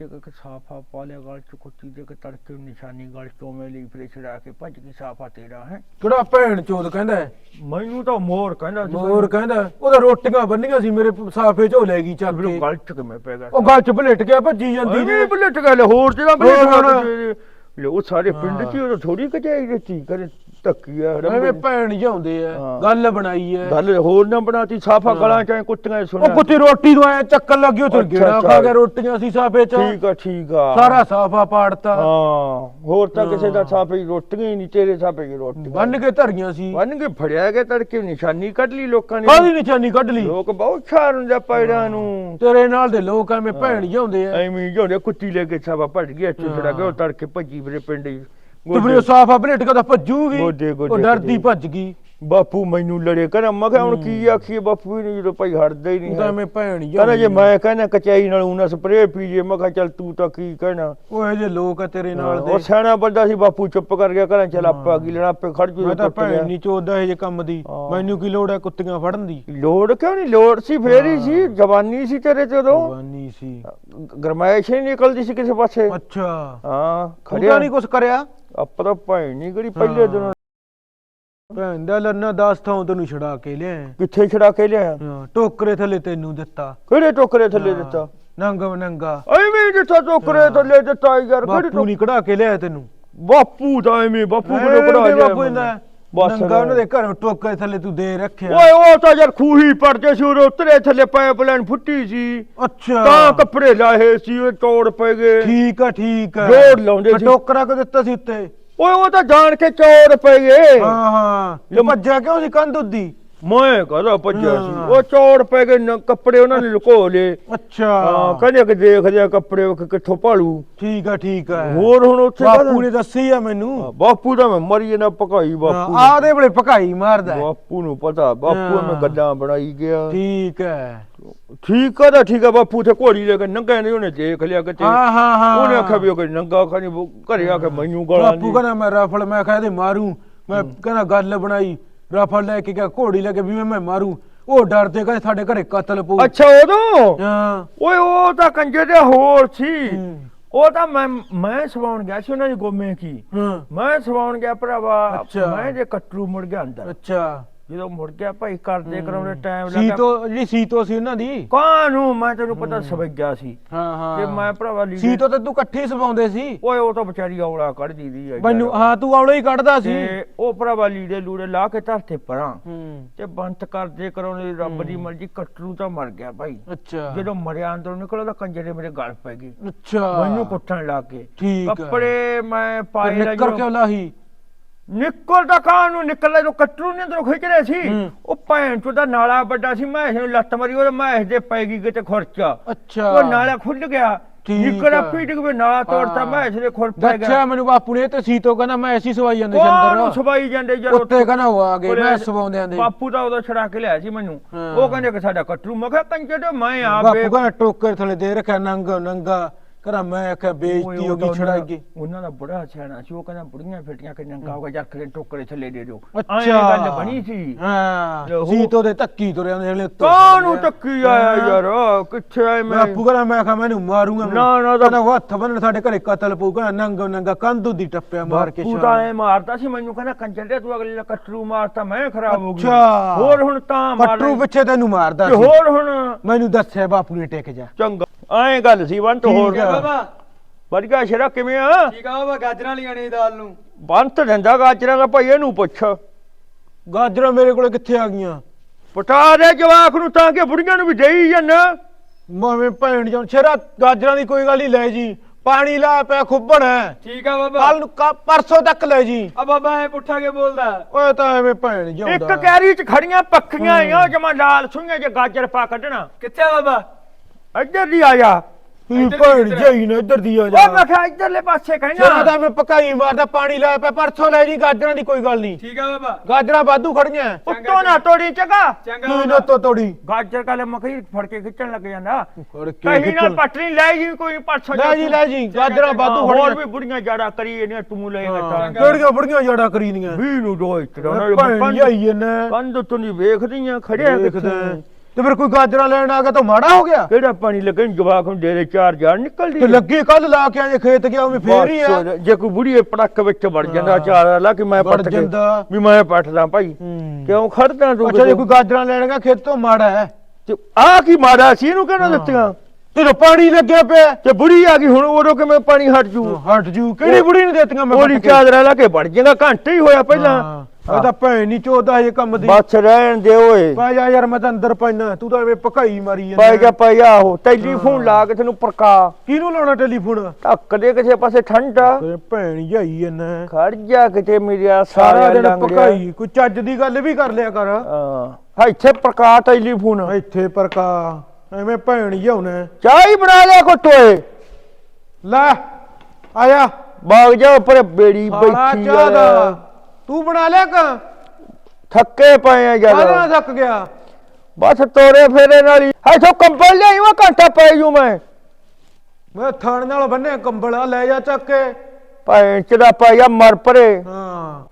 Speaker 1: ਇੱਕ ਸਾਫਾ ਪਾ ਲਿਆ ਗਲ ਚ ਕੁੱਤੀ ਦੇ ਕੇ ਤੜਕੇ ਨਿਸ਼ਾਨੀ ਗਲ ਮੇ ਲਈ ਫਿਰ ਛੜਾ ਕੇ ਭੱਜ ਗਈ ਸਾਫਾ ਤੇਰਾ ਹੈ।
Speaker 2: ਕਿਹੜਾ ਭੈਣ ਚੋਦ ਕਹਿੰਦਾ ਹੈ?
Speaker 1: ਮੈਨੂੰ ਤਾਂ ਮੋਰ ਕਹਿੰਦਾ ਸੀ।
Speaker 2: ਮੋਰ ਕਹਿੰਦਾ ਉਹਦਾ ਰੋਟੀਆਂ ਬੰਨੀਆਂ ਸੀ ਮੇਰੇ ਸਾਫੇ ਚੋਂ ਲੈ ਗਈ ਚੱਕ
Speaker 1: ਮੈਨੂੰ
Speaker 2: ਕੇ।
Speaker 1: ਗਲ ਚ ਕਿਵੇਂ ਪੈ ਗਿਆ
Speaker 2: ਉਹ ਗੱਲ ਚ ਭਲੇਟ ਗਿਆ ਭੱਜੀ ਜਾਂਦੀ
Speaker 1: ਨਹੀਂ
Speaker 2: ਜੇ
Speaker 1: ਬੁਲਟ ਗੱਲ ਹੋਰ ਜਿਹੜਾ
Speaker 2: ਹੋਰ ਹੁਣ।
Speaker 1: ਬੁਲਟ ਲੋ ਸਾਰੇ ਪਿੰਡ ਚ ਉਹ ਥੋੜੀ ਕਚਾਈ ਦਿੱਤੀ ਕਰੇ ਧੱਕੀ ਆ
Speaker 2: ਐਵੇਂ
Speaker 1: ਹੜੰਬੇ
Speaker 2: ਭੈਣ ਜਾਂਦੇ ਆ
Speaker 1: ਹਾਂ।
Speaker 2: ਗੱਲ ਬਣਾਈ ਹੈ
Speaker 1: ਗੱਲ ਹੋਰ ਨਾ ਬਣਾਤੀ ਸਾਫਾ। ਗਲਾਂ ਚ ਕੁੱਤੀਆਂ ਸੁਣਿਆ।
Speaker 2: ਉਹ ਕੁੱਤੀ ਰੋਟੀ ਨੂੰ ਐ ਚੱਕਰ ਲੱਗੀ ਉੱਥੇ
Speaker 1: ਅੱਛਾ,
Speaker 2: ਗੇੜਾ
Speaker 1: ਅੱਛਾ।
Speaker 2: ਖਾ ਗਿਆ ਰੋਟੀਆਂ ਸੀ ਸਾਫੇ ਚ।
Speaker 1: ਠੀਕ ਆ ਠੀਕ ਆ।
Speaker 2: ਸਾਰਾ ਸਾਫਾ ਪਾੜਤਾ।
Speaker 1: ਹਾਂ ਹੋਰ ਤਾਂ ਕਿਸੇ ਦਾ। ਸਾਫੇ ਰੋਟੀਆਂ ਹੀ ਨਹੀਂ ਤੇਰੇ ਸਾਫੇ ਹੀ ਰੋਟੀਆਂ।
Speaker 2: ਬੰਨ ਕੇ ਧਰੀਆਂ ਸੀ।
Speaker 1: ਬੰਨ ਕੇ ਫੜਿਆ ਗਿਆ ਤੜਕੇ ਨਿਸ਼ਾਨੀ ਕੱਢ ਲਈ ਲੋਕਾਂ ਨੇ।
Speaker 2: ਕਾਹਦੀ ਨਿਸ਼ਾਨੀ ਕੱਢ ਲਈ?
Speaker 1: ਲੋਕ ਬਹੁਤ ਛਾਰ ਹੁੰਦੇ ਪੈੜਾਂ ਨੂੰ।
Speaker 2: ਤੇਰੇ ਨਾਲ ਦੇ ਲੋਕ ਐਵੇਂ ਭੈਣ ਜਾਂਦੇ ਆ।
Speaker 1: ਐਵੇਂ ਹੁੰਦੇ ਕੁੱਤੀ ਲੈ ਕੇ ਸਾਵਾ ਭੱਜ ਗਿਆ ਗਿਆ ਉਹ ਤੜਕੇ ਭੱਜੀ ਫਿਰੇ ਪਿੰਡ ਹੀ।
Speaker 2: ਤੇ ਉਹ ਸਾਫਾ ਭਲੇਟ ਕਦਾ ਭੱਜੂਗੀ।
Speaker 1: ਗੋਡੇ- ਗੋਡੇ
Speaker 2: ਉਹ ਡਰਦੀ। ਭੱਜ ਗਈ
Speaker 1: ਬਾਪੂ ਮੈਨੂੰ ਲੜੇ ਕਹਿੰਦਾ ਮੈਂ ਕਿਹਾ ਹੁਣ ਕੀ ਆਖੀਏ ਬਾਪੂ ਨਹੀਂ ਜਦੋਂ ਭਾਈ ਹਟਦਾ ਹੀ
Speaker 2: ਤੂੰ
Speaker 1: ਨਹੀਂ
Speaker 2: ਤਾਂ
Speaker 1: ਹੈ।
Speaker 2: ਐਵੇਂ ਭੈਣ
Speaker 1: ਕਹਿੰਦਾ ਜੇ ਮੈਂ ਕਹਿੰਦਾ ਕਚਾਈ ਨਾਲ ਉਹਨਾਂ ਸਪਰੇਅ ਪੀ ਜੇ ਮੈਂ ਕਿਹਾ ਚੱਲ ਤੂੰ ਤਾਂ ਕੀ ਕਹਿਣਾ।
Speaker 2: ਉਹ ਇਹ ਜੇ ਲੋਕ ਆ ਤੇਰੇ ਨਾਲ
Speaker 1: ਉਹ
Speaker 2: ਦੇ।
Speaker 1: ਸਿਆਣਾ ਬੰਦਾ ਸੀ ਬਾਪੂ ਚੁੱਪ ਕਰ ਗਿਆ ਕਹਿੰਦਾ ਚੱਲ ਆਪਾ ਕੀ ਲੈਣਾ ਆਪੇ ਖੜ ਜੂ
Speaker 2: ਮੈਂ ਤਾਂ ਭੈਣ ਨਹੀਂ ਚੋਦਾ ਇਹ ਜੇ ਕੰਮ ਦੀ।
Speaker 1: ਹਾਂ।
Speaker 2: ਮੈਨੂੰ ਕੀ ਲੋੜ ਹੈ ਕੁੱਤੀਆਂ ਫੜਨ ਦੀ?
Speaker 1: ਲੋੜ ਕਿਉਂ ਨਹੀਂ ਲੋੜ ਸੀ ਫੇਰ ਹੀ ਸੀ ਜਵਾਨੀ ਸੀ ਤੇਰੇ ਤੇ ਉਦੋਂ।
Speaker 2: ਜਵਾਨੀ ਸੀ।
Speaker 1: ਗਰਮਾਇਸ਼ ਹੀ ਨਿਕਲਦੀ ਸੀ ਕਿਸੇ ਪਾਸੇ।
Speaker 2: ਅੱਛਾ।
Speaker 1: ਹਾਂ
Speaker 2: ਖੜਿਆ।
Speaker 1: ਖੜਿਆ
Speaker 2: ਨਹੀਂ ਕੁਛ ਕਰਿਆ?
Speaker 1: ਆਪਾਂ ਤਾਂ ਭੈਣ ਨਹੀਂ ਗੜੀ ਪਹਿਲੇ ਦਿਨ
Speaker 2: ਭੈਣ ਦਾ ਲੰਨਾ 10 ਥਾਂ ਤੈਨੂੰ ਛੜਾ ਕੇ ਲਿਆ
Speaker 1: ਕਿੱਥੇ ਛੜਾ ਕੇ ਲਿਆ
Speaker 2: ਟੋਕਰੇ ਥੱਲੇ ਤੈਨੂੰ ਦਿੱਤਾ।
Speaker 1: ਕਿਹੜੇ ਟੋਕਰੇ ਥੱਲੇ ਦਿੱਤਾ?
Speaker 2: ਨੰਗਾ ਨੰਗਾ
Speaker 1: ਐਵੇਂ ਦਿੱਤਾ ਟੋਕਰੇ ਥੱਲੇ ਦਿੱਤਾ ਯਾਰ ਕਿਹੜੇ
Speaker 2: ਨਹੀਂ ਕਢਾ ਕੇ ਲਿਆ ਤੈਨੂੰ।
Speaker 1: ਬਾਪੂ ਤਾਂ ਐਵੇਂ ਬਾਪੂ ਕੋਲ ਕਢਾ
Speaker 2: ਦੇ
Speaker 1: ਲਿਆ
Speaker 2: ਬਾਪੂ ਇਹਦਾ
Speaker 1: ਬਸ
Speaker 2: ਨੰਗਾ ਉਹਨਾਂ ਦੇ ਘਰੋਂ ਟੋਕਰੇ ਥੱਲੇ ਤੂੰ ਦੇ ਰੱਖਿਆ।
Speaker 1: ਓਏ ਉਹ ਤਾਂ ਯਾਰ ਖੂਹੀ ਪੜਦੇ ਸੀ ਉਹ ਉਤਰੇ ਥੱਲੇ ਪਾਈਪਲਾਈਨ ਫੁੱਟੀ ਸੀ।
Speaker 2: ਅੱਛਾ।
Speaker 1: ਤਾਂ ਕੱਪੜੇ ਲਾਹੇ ਸੀ ਉਹ ਤੋੜ ਪੈ ਗਏ।
Speaker 2: ਠੀਕ ਆ ਠੀਕ ਆ।
Speaker 1: ਜੋੜ ਲਾਉਂਦੇ ਸੀ।
Speaker 2: ਟੋਕਰਾ ਕੋ ਦਿੱਤਾ ਸੀ ਉੱਤੇ?
Speaker 1: ਓਏ ਉਹ ਤਾਂ ਜਾਣ ਕੇ ਚੋਰ ਪੈ ਗਏ।
Speaker 2: ਹਾਂ ਹਾਂ। ਇਹ ਭੱਜਿਆ ਕਿਉਂ ਸੀ ਕੰਧ ਉੱਦੀ?
Speaker 1: ਮੈਂ ਕਹਦਾ ਭੱਜਿਆ ਸੀ। ਉਹ ਚੋਰ ਪੈ ਗਏ ਨ- ਕੱਪੜੇ ਉਹਨਾਂ ਨੇ ਲੁਕੋ ਲਏ।
Speaker 2: ਅੱਛਾ।
Speaker 1: ਹਾਂ ਕਹਿੰਦੇ ਕਿ ਦੇਖਦੇ ਆ ਕੱਪੜੇ ਉਹ ਕਿ ਕਿੱਥੋਂ ਭਾਲੂ।
Speaker 2: ਠੀਕ ਆ ਠੀਕ ਆ।
Speaker 1: ਹੋਰ ਹੁਣ ਉੱਥੇ
Speaker 2: ਬਾਪੂ
Speaker 1: ਕਾਹਦਾ-
Speaker 2: ਨੇ ਦੱਸੀ ਆ ਮੈਨੂੰ।
Speaker 1: ਬਾਪੂ ਦਾ ਮੈਂ ਮਰੀ ਨਾ ਪਕਾਈ ਬਾਪੂ
Speaker 2: ਆ ਉਹਦੇ ਵੇਲੇ ਭਕਾਈ ਮਾਰਦਾ। ਹੈ।
Speaker 1: ਬਾਪੂ ਨੂੰ ਪਤਾ ਬਾਪੂ
Speaker 2: ਹਾਂ।
Speaker 1: ਮੈਂ ਗੱਲਾਂ ਬਣਾਈ ਗਿਆ।
Speaker 2: ਠੀਕ ਹੈ
Speaker 1: ਠੀਕ ਆ ਤਾਂ ਠੀਕ ਆ ਬਾਪੂ ਤੇ ਘੋੜੀ ਲੈ ਕੇ ਨੰਗਾ ਨਹੀਂ ਉਹਨੇ ਦੇਖ ਲਿਆ ਕਿਤੇ।
Speaker 2: ਹਾਂ ਹਾਂ ਹਾਂ।
Speaker 1: ਉਹਨੇ ਆਖਿਆ ਵੀ ਉਹ ਕੋਈ ਨੰਗਾ ਖਾਣੀ ਘਰੇ ਆ ਕੇ ਮੈਨੂੰ ਗਾਲਾਂ
Speaker 2: ਬਾਪੂ
Speaker 1: ਦੀ
Speaker 2: ਕਹਿੰਦਾ ਮੈਂ ਰਫਲ ਮੈਂ ਕਹਿੰਦੇ ਮਾਰੂ। ਮੈਂ ਕਹਿੰਦਾ ਗੱਲ ਬਣਾਈ। ਰਫਲ ਲੈ ਕੇ ਗਿਆ ਘੋੜੀ ਲੈ ਕੇ ਵੀ ਮੈਂ- ਮੈਂ ਮਾਰੂ। ਉਹ ਡਰਦੇ ਕਹਿੰਦੇ ਸਾਡੇ ਘਰੇ ਕਤਲ ਪਊ।
Speaker 1: ਅੱਛਾ ਉਦੋਂ?
Speaker 2: ਹਾਂ।
Speaker 1: ਓਏ ਉਹ ਤਾਂ ਕੰਜੇ ਦੇ ਹੋਰ ਸੀ।
Speaker 2: ਹੂੰ।
Speaker 1: ਉਹ ਤਾਂ ਮੈਂ ਮੈਂ ਸਵਾਉਣ ਗਿਆ ਸੀ ਉਹਨਾਂ ਦੀ ਗੋਮੇ ਕੀ।
Speaker 2: ਹਾਂ।
Speaker 1: ਮੈਂ ਸਵਾਉਣ ਗਿਆ ਭਰਾਵਾ।
Speaker 2: ਅੱਛਾ।
Speaker 1: ਮੈਂ ਜੇ ਕਟਰੂ ਮੁੜ ਗਿਆ ਅੰਦਰ।
Speaker 2: ਅੱਛਾ।
Speaker 1: ਜਦੋਂ ਮੁੜ ਗਿਆ ਭਾਈ ਕਰਦੇ ਕਰਾਉਂਦੇ ਟਾਈਮ ਲੱਗਾ
Speaker 2: ਸੀਤੋ ਜਿਹੜੀ ਸੀਤੋ ਸੀ ਉਹਨਾਂ ਦੀ?
Speaker 1: ਕਾਹਨੂੰ? ਮੈਂ ਤੈਨੂੰ ਪਤਾ ਸਵੱਜਾ ਸੀ।
Speaker 2: ਹਾਂ ਹਾਂ।
Speaker 1: ਤੇ ਮੈਂ ਭਰਾਵਾ ਲੀੜੇ
Speaker 2: ਸੀਤੋ ਤੇ ਤੂੰ ਇਕੱਠੇ ਸਵਾਉਂਦੇ ਸੀ।
Speaker 1: ਓਏ ਉਹ ਤਾਂ ਵਿਚਾਰੀ ਔਲਾ ਕੱਢਦੀ ਦੀ ਆ
Speaker 2: ਮੈਨੂੰ। ਹਾਂ ਤੂੰ ਆਉਣਾ ਹੀ ਕੱਢਦਾ ਸੀ।
Speaker 1: ਤੇ ਉਹ ਭਰਾਵਾ ਲੀੜੇ ਲੂੜੇ ਲਾ ਕੇ ਧਰਤੇ ਪਰਾਂ।
Speaker 2: ਹੂੰ।
Speaker 1: ਤੇ ਬੰਤ ਕਰਦੇ ਕਰਾਉਂਦੇ ਰੱਬ ਦੀ ਮਰਜ਼ੀ ਕਟਰੂ ਤਾਂ ਮਰ ਗਿਆ ਭਾਈ।
Speaker 2: ਅੱਛਾ।
Speaker 1: ਜਦੋਂ ਮਰਿਆ ਅੰਦਰੋਂ ਨਿਕਲਿਆ ਤਾਂ ਕੰਜਰੇ ਮੇਰੇ ਗਲ ਪੈ ਗਏ।
Speaker 2: ਅੱਛਾ।
Speaker 1: ਮੈਨੂੰ ਕੁੱਟਣ ਲੱਗ ਗਏ।
Speaker 2: ਠੀਕ।
Speaker 1: ਕੱਪੜੇ ਮੈਂ ਪਾਏ
Speaker 2: ਫਿਰ
Speaker 1: ਲੈ
Speaker 2: ਨਿੱਕਰ ਕਿਉਂ ਲਾਹੀ?
Speaker 1: ਨਿਕਲ ਦਾ ਕਾਂ ਨੂੰ ਨਿਕਲਿਆ ਜੋ ਕਟਰੂ ਨੇ ਅੰਦਰੋਂ ਖਿੱਚ ਰਿਹਾ ਸੀ
Speaker 2: ਹੂੰ।
Speaker 1: ਉਹ ਭੈਣ ਚੋਂ ਦਾ ਨਾਲਾ ਵੱਡਾ ਸੀ ਮੈਂ ਇਹਨੂੰ ਲੱਤ ਮਾਰੀ ਉਹ ਮੈਂ ਦੇ ਪੈ ਗਈ ਕਿਤੇ ਖੁਰਚਾ
Speaker 2: ਅੱਛਾ
Speaker 1: ਉਹ ਨਾਲਾ ਖੁੱਲ ਗਿਆ
Speaker 2: ਠੀਕ
Speaker 1: ਨਿਕਲ
Speaker 2: ਆ।
Speaker 1: ਨਾਲਾ ਤੋੜਤਾ
Speaker 2: ਹਾਂ।
Speaker 1: ਮੈਂ ਇਸਦੇ ਖੁਰ ਪੈ ਗਿਆ
Speaker 2: ਦੱਸਿਆ ਮੈਨੂੰ ਬਾਪੂ ਨੇ ਤੇ ਸੀਤੋ ਕਹਿੰਦਾ ਮੈਂ ਐਸੀ ਸਵਾਈ ਜਾਂਦੇ ਸੀ
Speaker 1: ਉਹਨੂੰ
Speaker 2: ਅੰਦਰ
Speaker 1: ਸਵਾਈ ਜਾਂਦੇ ਜਦ
Speaker 2: ਉੱਤੇ ਕਹਿੰਦਾ ਉਹ ਆ ਗਏ ਮੈਂ ਸਵਾਉਂਦਿਆਂ ਦੇ
Speaker 1: ਬਾਪੂ ਦਾ ਉਦੋਂ ਛੜਾ ਕੇ ਲਿਆ ਸੀ ਮੈਨੂੰ
Speaker 2: ਹਾਂ।
Speaker 1: ਉਹ ਕਹਿੰਦੇ ਕਿ ਸਾਡਾ ਕਟਰੂ ਮੈਂ ਕਿਹਾ ਕੰਜੇ ਤੇ ਮੈਂ ਆ
Speaker 2: ਬਾਪੂ ਕਹਿੰਦਾ ਟੋਕਰ ਥਲੇ ਦੇ ਰੱਖਿਆ ਨੰਗ ਨੰਗਾ ਕਹਿੰਦਾ ਮੈਂ ਆਖਿਆ ਬੇਇੱਜ਼ਤੀ ਹੋ ਗਈ ਛੜਾਈ ਗਈ।
Speaker 1: ਉਹਨਾਂ ਦਾ ਬੜਾ ਸਿਆਣਾ ਸੀ ਉਹ ਕਹਿੰਦਾ ਬੁੜੀਆਂ ਫਿੱਟੀਆਂ ਕਿ ਨੰਗਾ ਹੋਗਾ ਜੱਖ ਦੇ ਟੋਕਰੇ ਥੱਲੇ ਦੇ ਦਿਓ। ਐਂ ਗੱਲ ਬਣੀ ਸੀ।
Speaker 2: ਹਾਂ। ਸੀਤੋ ਦੇ ਧੱਕੀ ਤੁਰਿਆ ਨੇ ਹਲੇ
Speaker 1: ਕਾਹਨੂੰ ਟੱਕੀ ਆਇਆ। ਯਾਰ ਕਿੱਥੇ ਆਏ ਮੈਂ
Speaker 2: ਬਾਪੂ ਕਹਿੰਦਾ ਮੈਂ ਕਿਹਾ ਮੈਨੂੰ ਮਾਰੂੰਗਾ।
Speaker 1: ਨਾ, ਨਾ, ਤਾਂ-
Speaker 2: ਹੱਥ ਬੰਨਣ ਸਾਡੇ ਘਰੇ ਕਤਲ ਪਊ। ਕਹਿੰਦਾ ਨੰਗ ਨੰਗਾ ਕੰਧੂ ਦੀ ਟੱਪਿਆ ਮਾਰ ਕੇ ਸ਼ਾਮ।
Speaker 1: ਤਾਂ ਐ ਮਾਰਦਾ ਸੀ ਮੈਨੂੰ ਕਹਿੰਦਾ ਕੰਜਰ ਦੇ ਤੂੰ ਅਗਲੇ ਕਟਰੂ ਮਾਰਤਾ ਮੈਂ ਖਰਾਬ ਹੋ ਗਈ
Speaker 2: ਅੱਛਾ।
Speaker 1: ਹੋਰ ਹੁਣ ਤਾਂ ਮਾਰ
Speaker 2: ਪੱਟਰੂ ਪਿੱਛੇ ਤੈਨੂੰ ਮਾਰਦਾ ਸੀ।
Speaker 1: ਹੋਰ ਹੁਣ
Speaker 2: ਮੈਨੂੰ ਦੱਸਿਆ ਬਾਪੂ ਨੇ ਟਿਕ ਜਾ।
Speaker 1: ਚੰਗਾ। ਐਂ ਗੱਲ ਸੀ ਵੰਟ ਹੋਰ
Speaker 2: ਠੀਕ ਆ।
Speaker 3: ਬਾਬਾ।
Speaker 1: ਵਧੀਆ ਸ਼ੇਰਾ ਕਿਵੇਂ ਆ?
Speaker 2: ਠੀਕ ਆ ਬਾਬਾ ਗਾਜਰਾਂ ਲਿਆਣੇ ਦਾਲ ਨੂੰ।
Speaker 1: ਬੰਤ ਦਿੰਦਾ ਗਾਜਰਾਂ ਦਾ ਭਾਈ ਇਹਨੂੰ ਪੁੱਛ।
Speaker 2: ਗਾਜਰਾਂ ਮੇਰੇ ਕੋਲੇ ਕਿੱਥੇ ਆ ਗਈਆਂ?
Speaker 1: ਪਟਾ ਦੇ ਜਵਾਕ ਨੂੰ ਤਾਂ ਕਿ ਬੁੜੀਆਂ ਨੂੰ ਵੀ ਦੇਈ ਜਾਂਦਾ
Speaker 2: ਮਾਵੇਂ ਭੈਣ ਜਾਨ ਸ਼ੇਰਾ ਗਾਜਰਾਂ ਦੀ ਕੋਈ ਗੱਲ ਨਹੀਂ ਲੈ ਜੀ। ਪਾਣੀ ਲਾ ਪਿਆ ਖੁੱਬਣ ਹੈ।
Speaker 4: ਠੀਕ ਆ ਬਾਬਾ।
Speaker 2: ਕੱਲ ਨੂੰ ਕ- ਪਰਸੋਂ ਤੱਕ ਲੈ ਜੀ।
Speaker 4: ਆ ਬਾਬਾ ਐ ਪੁੱਠਾ ਕੇ ਬੋਲਦਾ?
Speaker 2: ਓਏ ਤਾਂ ਐਵੇਂ ਭੈਣ
Speaker 1: ਇੱਕ
Speaker 2: ਜਾਉਂਦਾ
Speaker 1: ਕੈਰੀ ਚ ਖੜੀਆਂ ਪੱਖੀਆਂ ਆਈਆਂ ਜਮਾ ਲਾਲ ਸੁਈਆਂ ਜੇ ਗਾਜਰ ਪਾ ਕੱਢਣਾ।
Speaker 4: ਕਿੱਥੇ ਆ ਬਾਬਾ?
Speaker 1: ਇੱਧਰ ਦੀ ਆ ਜਾ
Speaker 2: ਤੂੰ ਭੈਣ ਜਾਈ ਨਾ ਇੱਧਰ ਦੀ ਆ
Speaker 1: ਉਹ
Speaker 2: ਜਾ
Speaker 1: ਮੈਂ ਕਿਹਾ ਇੱਧਰਲੇ ਪਾਸੇ
Speaker 2: ਸ਼ੇਰਾ
Speaker 1: ਕਹਿਣਾ
Speaker 2: ਤਾਂ ਮੈਂ ਪਕਾਈ ਮਾਰਦਾ ਪਾਣੀ ਲਾ ਪਿਆ ਪਰਸੋਂ ਲੈ ਜੀ ਗਾਜਰਾਂ ਦੀ ਕੋਈ ਗੱਲ ਨਹੀਂ।
Speaker 4: ਠੀਕ ਆ ਬਾਬਾ।
Speaker 2: ਗਾਜਰਾਂ ਵਾਧੂ ਖੜੀਆਂ।
Speaker 1: ਉੱਤੋਂ ਨਾ ਤੋੜੀ ਚਗਾ।
Speaker 4: ਚੰਗਾ
Speaker 2: ਤੂੰ
Speaker 4: ਬਾਬਾ।
Speaker 2: ਨਾ ਤੋ ਤੋੜੀ।
Speaker 1: ਗਾਜਰ ਕਾਲੇ ਮਖੀ ਫੜ ਕੇ ਖਿੱਚਣ ਲੱਗ ਜਾਂਦਾ।
Speaker 2: ਫੜ ਕੇ
Speaker 1: ਕਹੀਂ ਨਾ
Speaker 2: ਖਿੱਚਣ।
Speaker 1: ਪਟਰੀ ਲੈ ਜੀ ਕੋਈ ਪਰਸੋਂ
Speaker 2: ਲੈ ਜੀ ਲੈ ਜੀ ਗਾਜਰਾਂ ਵਾਧੂ
Speaker 1: ਹੋਰ
Speaker 2: ਖੜੀਆਂ।
Speaker 1: ਵੀ ਬੁੜੀਆਂ ਜਾੜਾ ਕਰੀ ਇਹਨੇ ਤੂੰ ਲੈ
Speaker 2: ਹਾਂ,
Speaker 1: ਤਾਂ
Speaker 2: ਕਿਹੜੀਆਂ ਬੜੀਆਂ ਜੜਾ ਕਰੀ ਦੀਆਂ
Speaker 1: ਵੀ ਨੂੰ ਦੋ ਇਸ
Speaker 2: ਭੈਣ
Speaker 1: ਤਰ੍ਹਾਂ
Speaker 2: ਜਾਈ ਇਹਨੇ
Speaker 1: ਕੰਧ ਤੋਂ ਨਹੀਂ ਵੇਖਦੀਆਂ ਖੜਿਆ
Speaker 2: ਦੇਖਦੇ ਤੇ ਫਿਰ ਕੋਈ ਗਾਜਰਾਂ ਲੈਣ ਆ ਗਿਆ ਤਾਂ ਮਾੜਾ ਹੋ ਗਿਆ।
Speaker 1: ਕਿਹੜਾ ਪਾਣੀ ਲੱਗੇ? ਜਵਾਕ ਨੂੰ ਦੇ ਚਾਰ ਜਾਰ ਨਿਕਲਦੀ
Speaker 2: ਤੇ ਲੱਗੀ ਕੱਲ ਲਾ ਕੇ ਆਏ ਖੇਤ ਗਿਆ ਉਹ ਫੇਰ ਹੀ ਆ।
Speaker 1: ਬਸ, ਜੇ ਕੋਈ ਬੁੜੀ ਪੜਕ ਵਿੱਚ ਵੜ ਜਾਂਦਾ। ਚਾਰ ਲਾ ਕਿ ਮੈਂ
Speaker 2: ਵੜ
Speaker 1: ਪੱਟ ਕੇ
Speaker 2: ਜਾਂਦਾ।
Speaker 1: ਵੀ ਮੈਂ ਪੱਟਦਾ ਭਾਈ।
Speaker 2: ਹੂੰ।
Speaker 1: ਕਿਉਂ ਖੜਦਾ ਤੂੰ
Speaker 2: ਅੱਛਾ ਜੇ ਕੋਈ ਗਾਜਰਾਂ ਲੈਣ ਗਿਆ ਖੇਤ ਤੋਂ ਮਾੜਾ ਹੈ।
Speaker 1: ਆ ਕੀ ਮਾੜਾ ਸੀ ਇਹਨੂੰ ਕਿਹੜਾ ਦਿੱਤੀਆਂ?
Speaker 2: ਤੈਨੂੰ ਪਾਣੀ ਲੱਗਿਆ ਪਿਆ।
Speaker 1: ਤੇ ਬੁੜੀ ਆ ਗਈ ਹੁਣ ਉਦੋਂ ਕਿਵੇਂ ਪਾਣੀ ਹਟ ਜੂ?
Speaker 2: ਹਟ ਜੂ ਕਿਹੜੀ ਬੁੜੀ ਨੇ ਦੇਤੀਆਂ ਮੈਂ ਕੇ?
Speaker 1: ਚਾਦਰਾ ਲਾ ਕੇ ਵੜ ਜਾਏਗਾ ਘੰਟੇ ਹੀ ਹੋਇਆ ਪਹਿਲਾਂ।
Speaker 2: ਹਾਂ, ਇਹ ਤਾਂ ਭੈਣ ਨਹੀਂ ਚੋਦਾ ਇਹ ਕੰਮ ਦੀ।
Speaker 1: ਬਸ ਰਹਿਣ ਦੇ ਓਏ।
Speaker 2: ਪਾ ਜਾ ਯਾਰ ਮੈਂ ਤਾਂ ਅੰਦਰ ਪੈਣਾ ਤੂੰ ਤਾਂ ਐਵੇਂ ਭਕਾਈ ਮਾਰੀ
Speaker 1: ਪੈ
Speaker 2: ਜਾਂਦਾ।
Speaker 1: ਜਾ ਪੈ ਜਾ ਉਹ ਟੈਲੀਫੋਨ ਲਾ ਕੇ ਤੈਨੂੰ ਪ੍ਰਕਾ
Speaker 2: ਕਿਹਨੂੰ ਲਾਉਣਾ ਟੈਲੀਫੋਨ?
Speaker 1: ਧੱਕ ਦੇ ਕਿਸੇ ਪਾਸੇ ਠੰਡਾ
Speaker 2: ਤੇ ਭੈਣ ਜਾਈ ਇਹਨਾਂ
Speaker 1: ਖੜ ਜਾ ਕਿਤੇ ਮੇਰਾ
Speaker 2: ਸਾਰਾ ਦਿਨ ਭਕਾਈ ਕੋਈ ਚੱਜ ਦੀ ਗੱਲ ਵੀ ਕਰ ਲਿਆ ਕਰ।
Speaker 1: ਹਾਂ। ਇੱਥੇ ਪ੍ਰਕਾ ਟੈਲੀਫੋਨ।
Speaker 2: ਇੱਥੇ ਪਰਕਾ ਐਵੇਂ ਭੈਣ ਜਾਉਣਾ
Speaker 1: ਚਾਹ ਹੀ ਬਣਾ ਲਿਆ ਕੋਟੋਏ
Speaker 2: ਲੈ ਆਇਆ।
Speaker 1: ਬਾਗ ਜਾ ਉੱਪਰ ਬੇੜੀ ਬੈਠੀ
Speaker 2: ਚਾਹ ਦਾ।
Speaker 1: ਆ।
Speaker 2: ਤੂੰ ਬਣਾ ਲਿਆ ਕ
Speaker 1: ਥੱਕੇ ਪਏ ਆ
Speaker 2: ਕਾਹਦਾ
Speaker 1: ਜਦ
Speaker 2: ਥੱਕ ਗਿਆ?
Speaker 1: ਬਸ ਤੋਰੇ ਫੇਰੇ ਨਾਲ ਹੀ। ਇੱਥੋਂ ਕੰਬਲ ਲਿਆਈ ਵਾ ਘੰਟਾ ਪੈ ਜੂ ਮੈਂ।
Speaker 2: ਮੈਂ ਥਾਣ ਨਾਲ ਬੰਨੇ ਕੰਬਲ ਲੈ ਜਾ ਚੱਕ ਕੇ।
Speaker 1: ਭੈਣ ਚਦਾ ਪੈ ਜਾ ਮਰ ਪਰੇ।
Speaker 2: ਹਾਂ।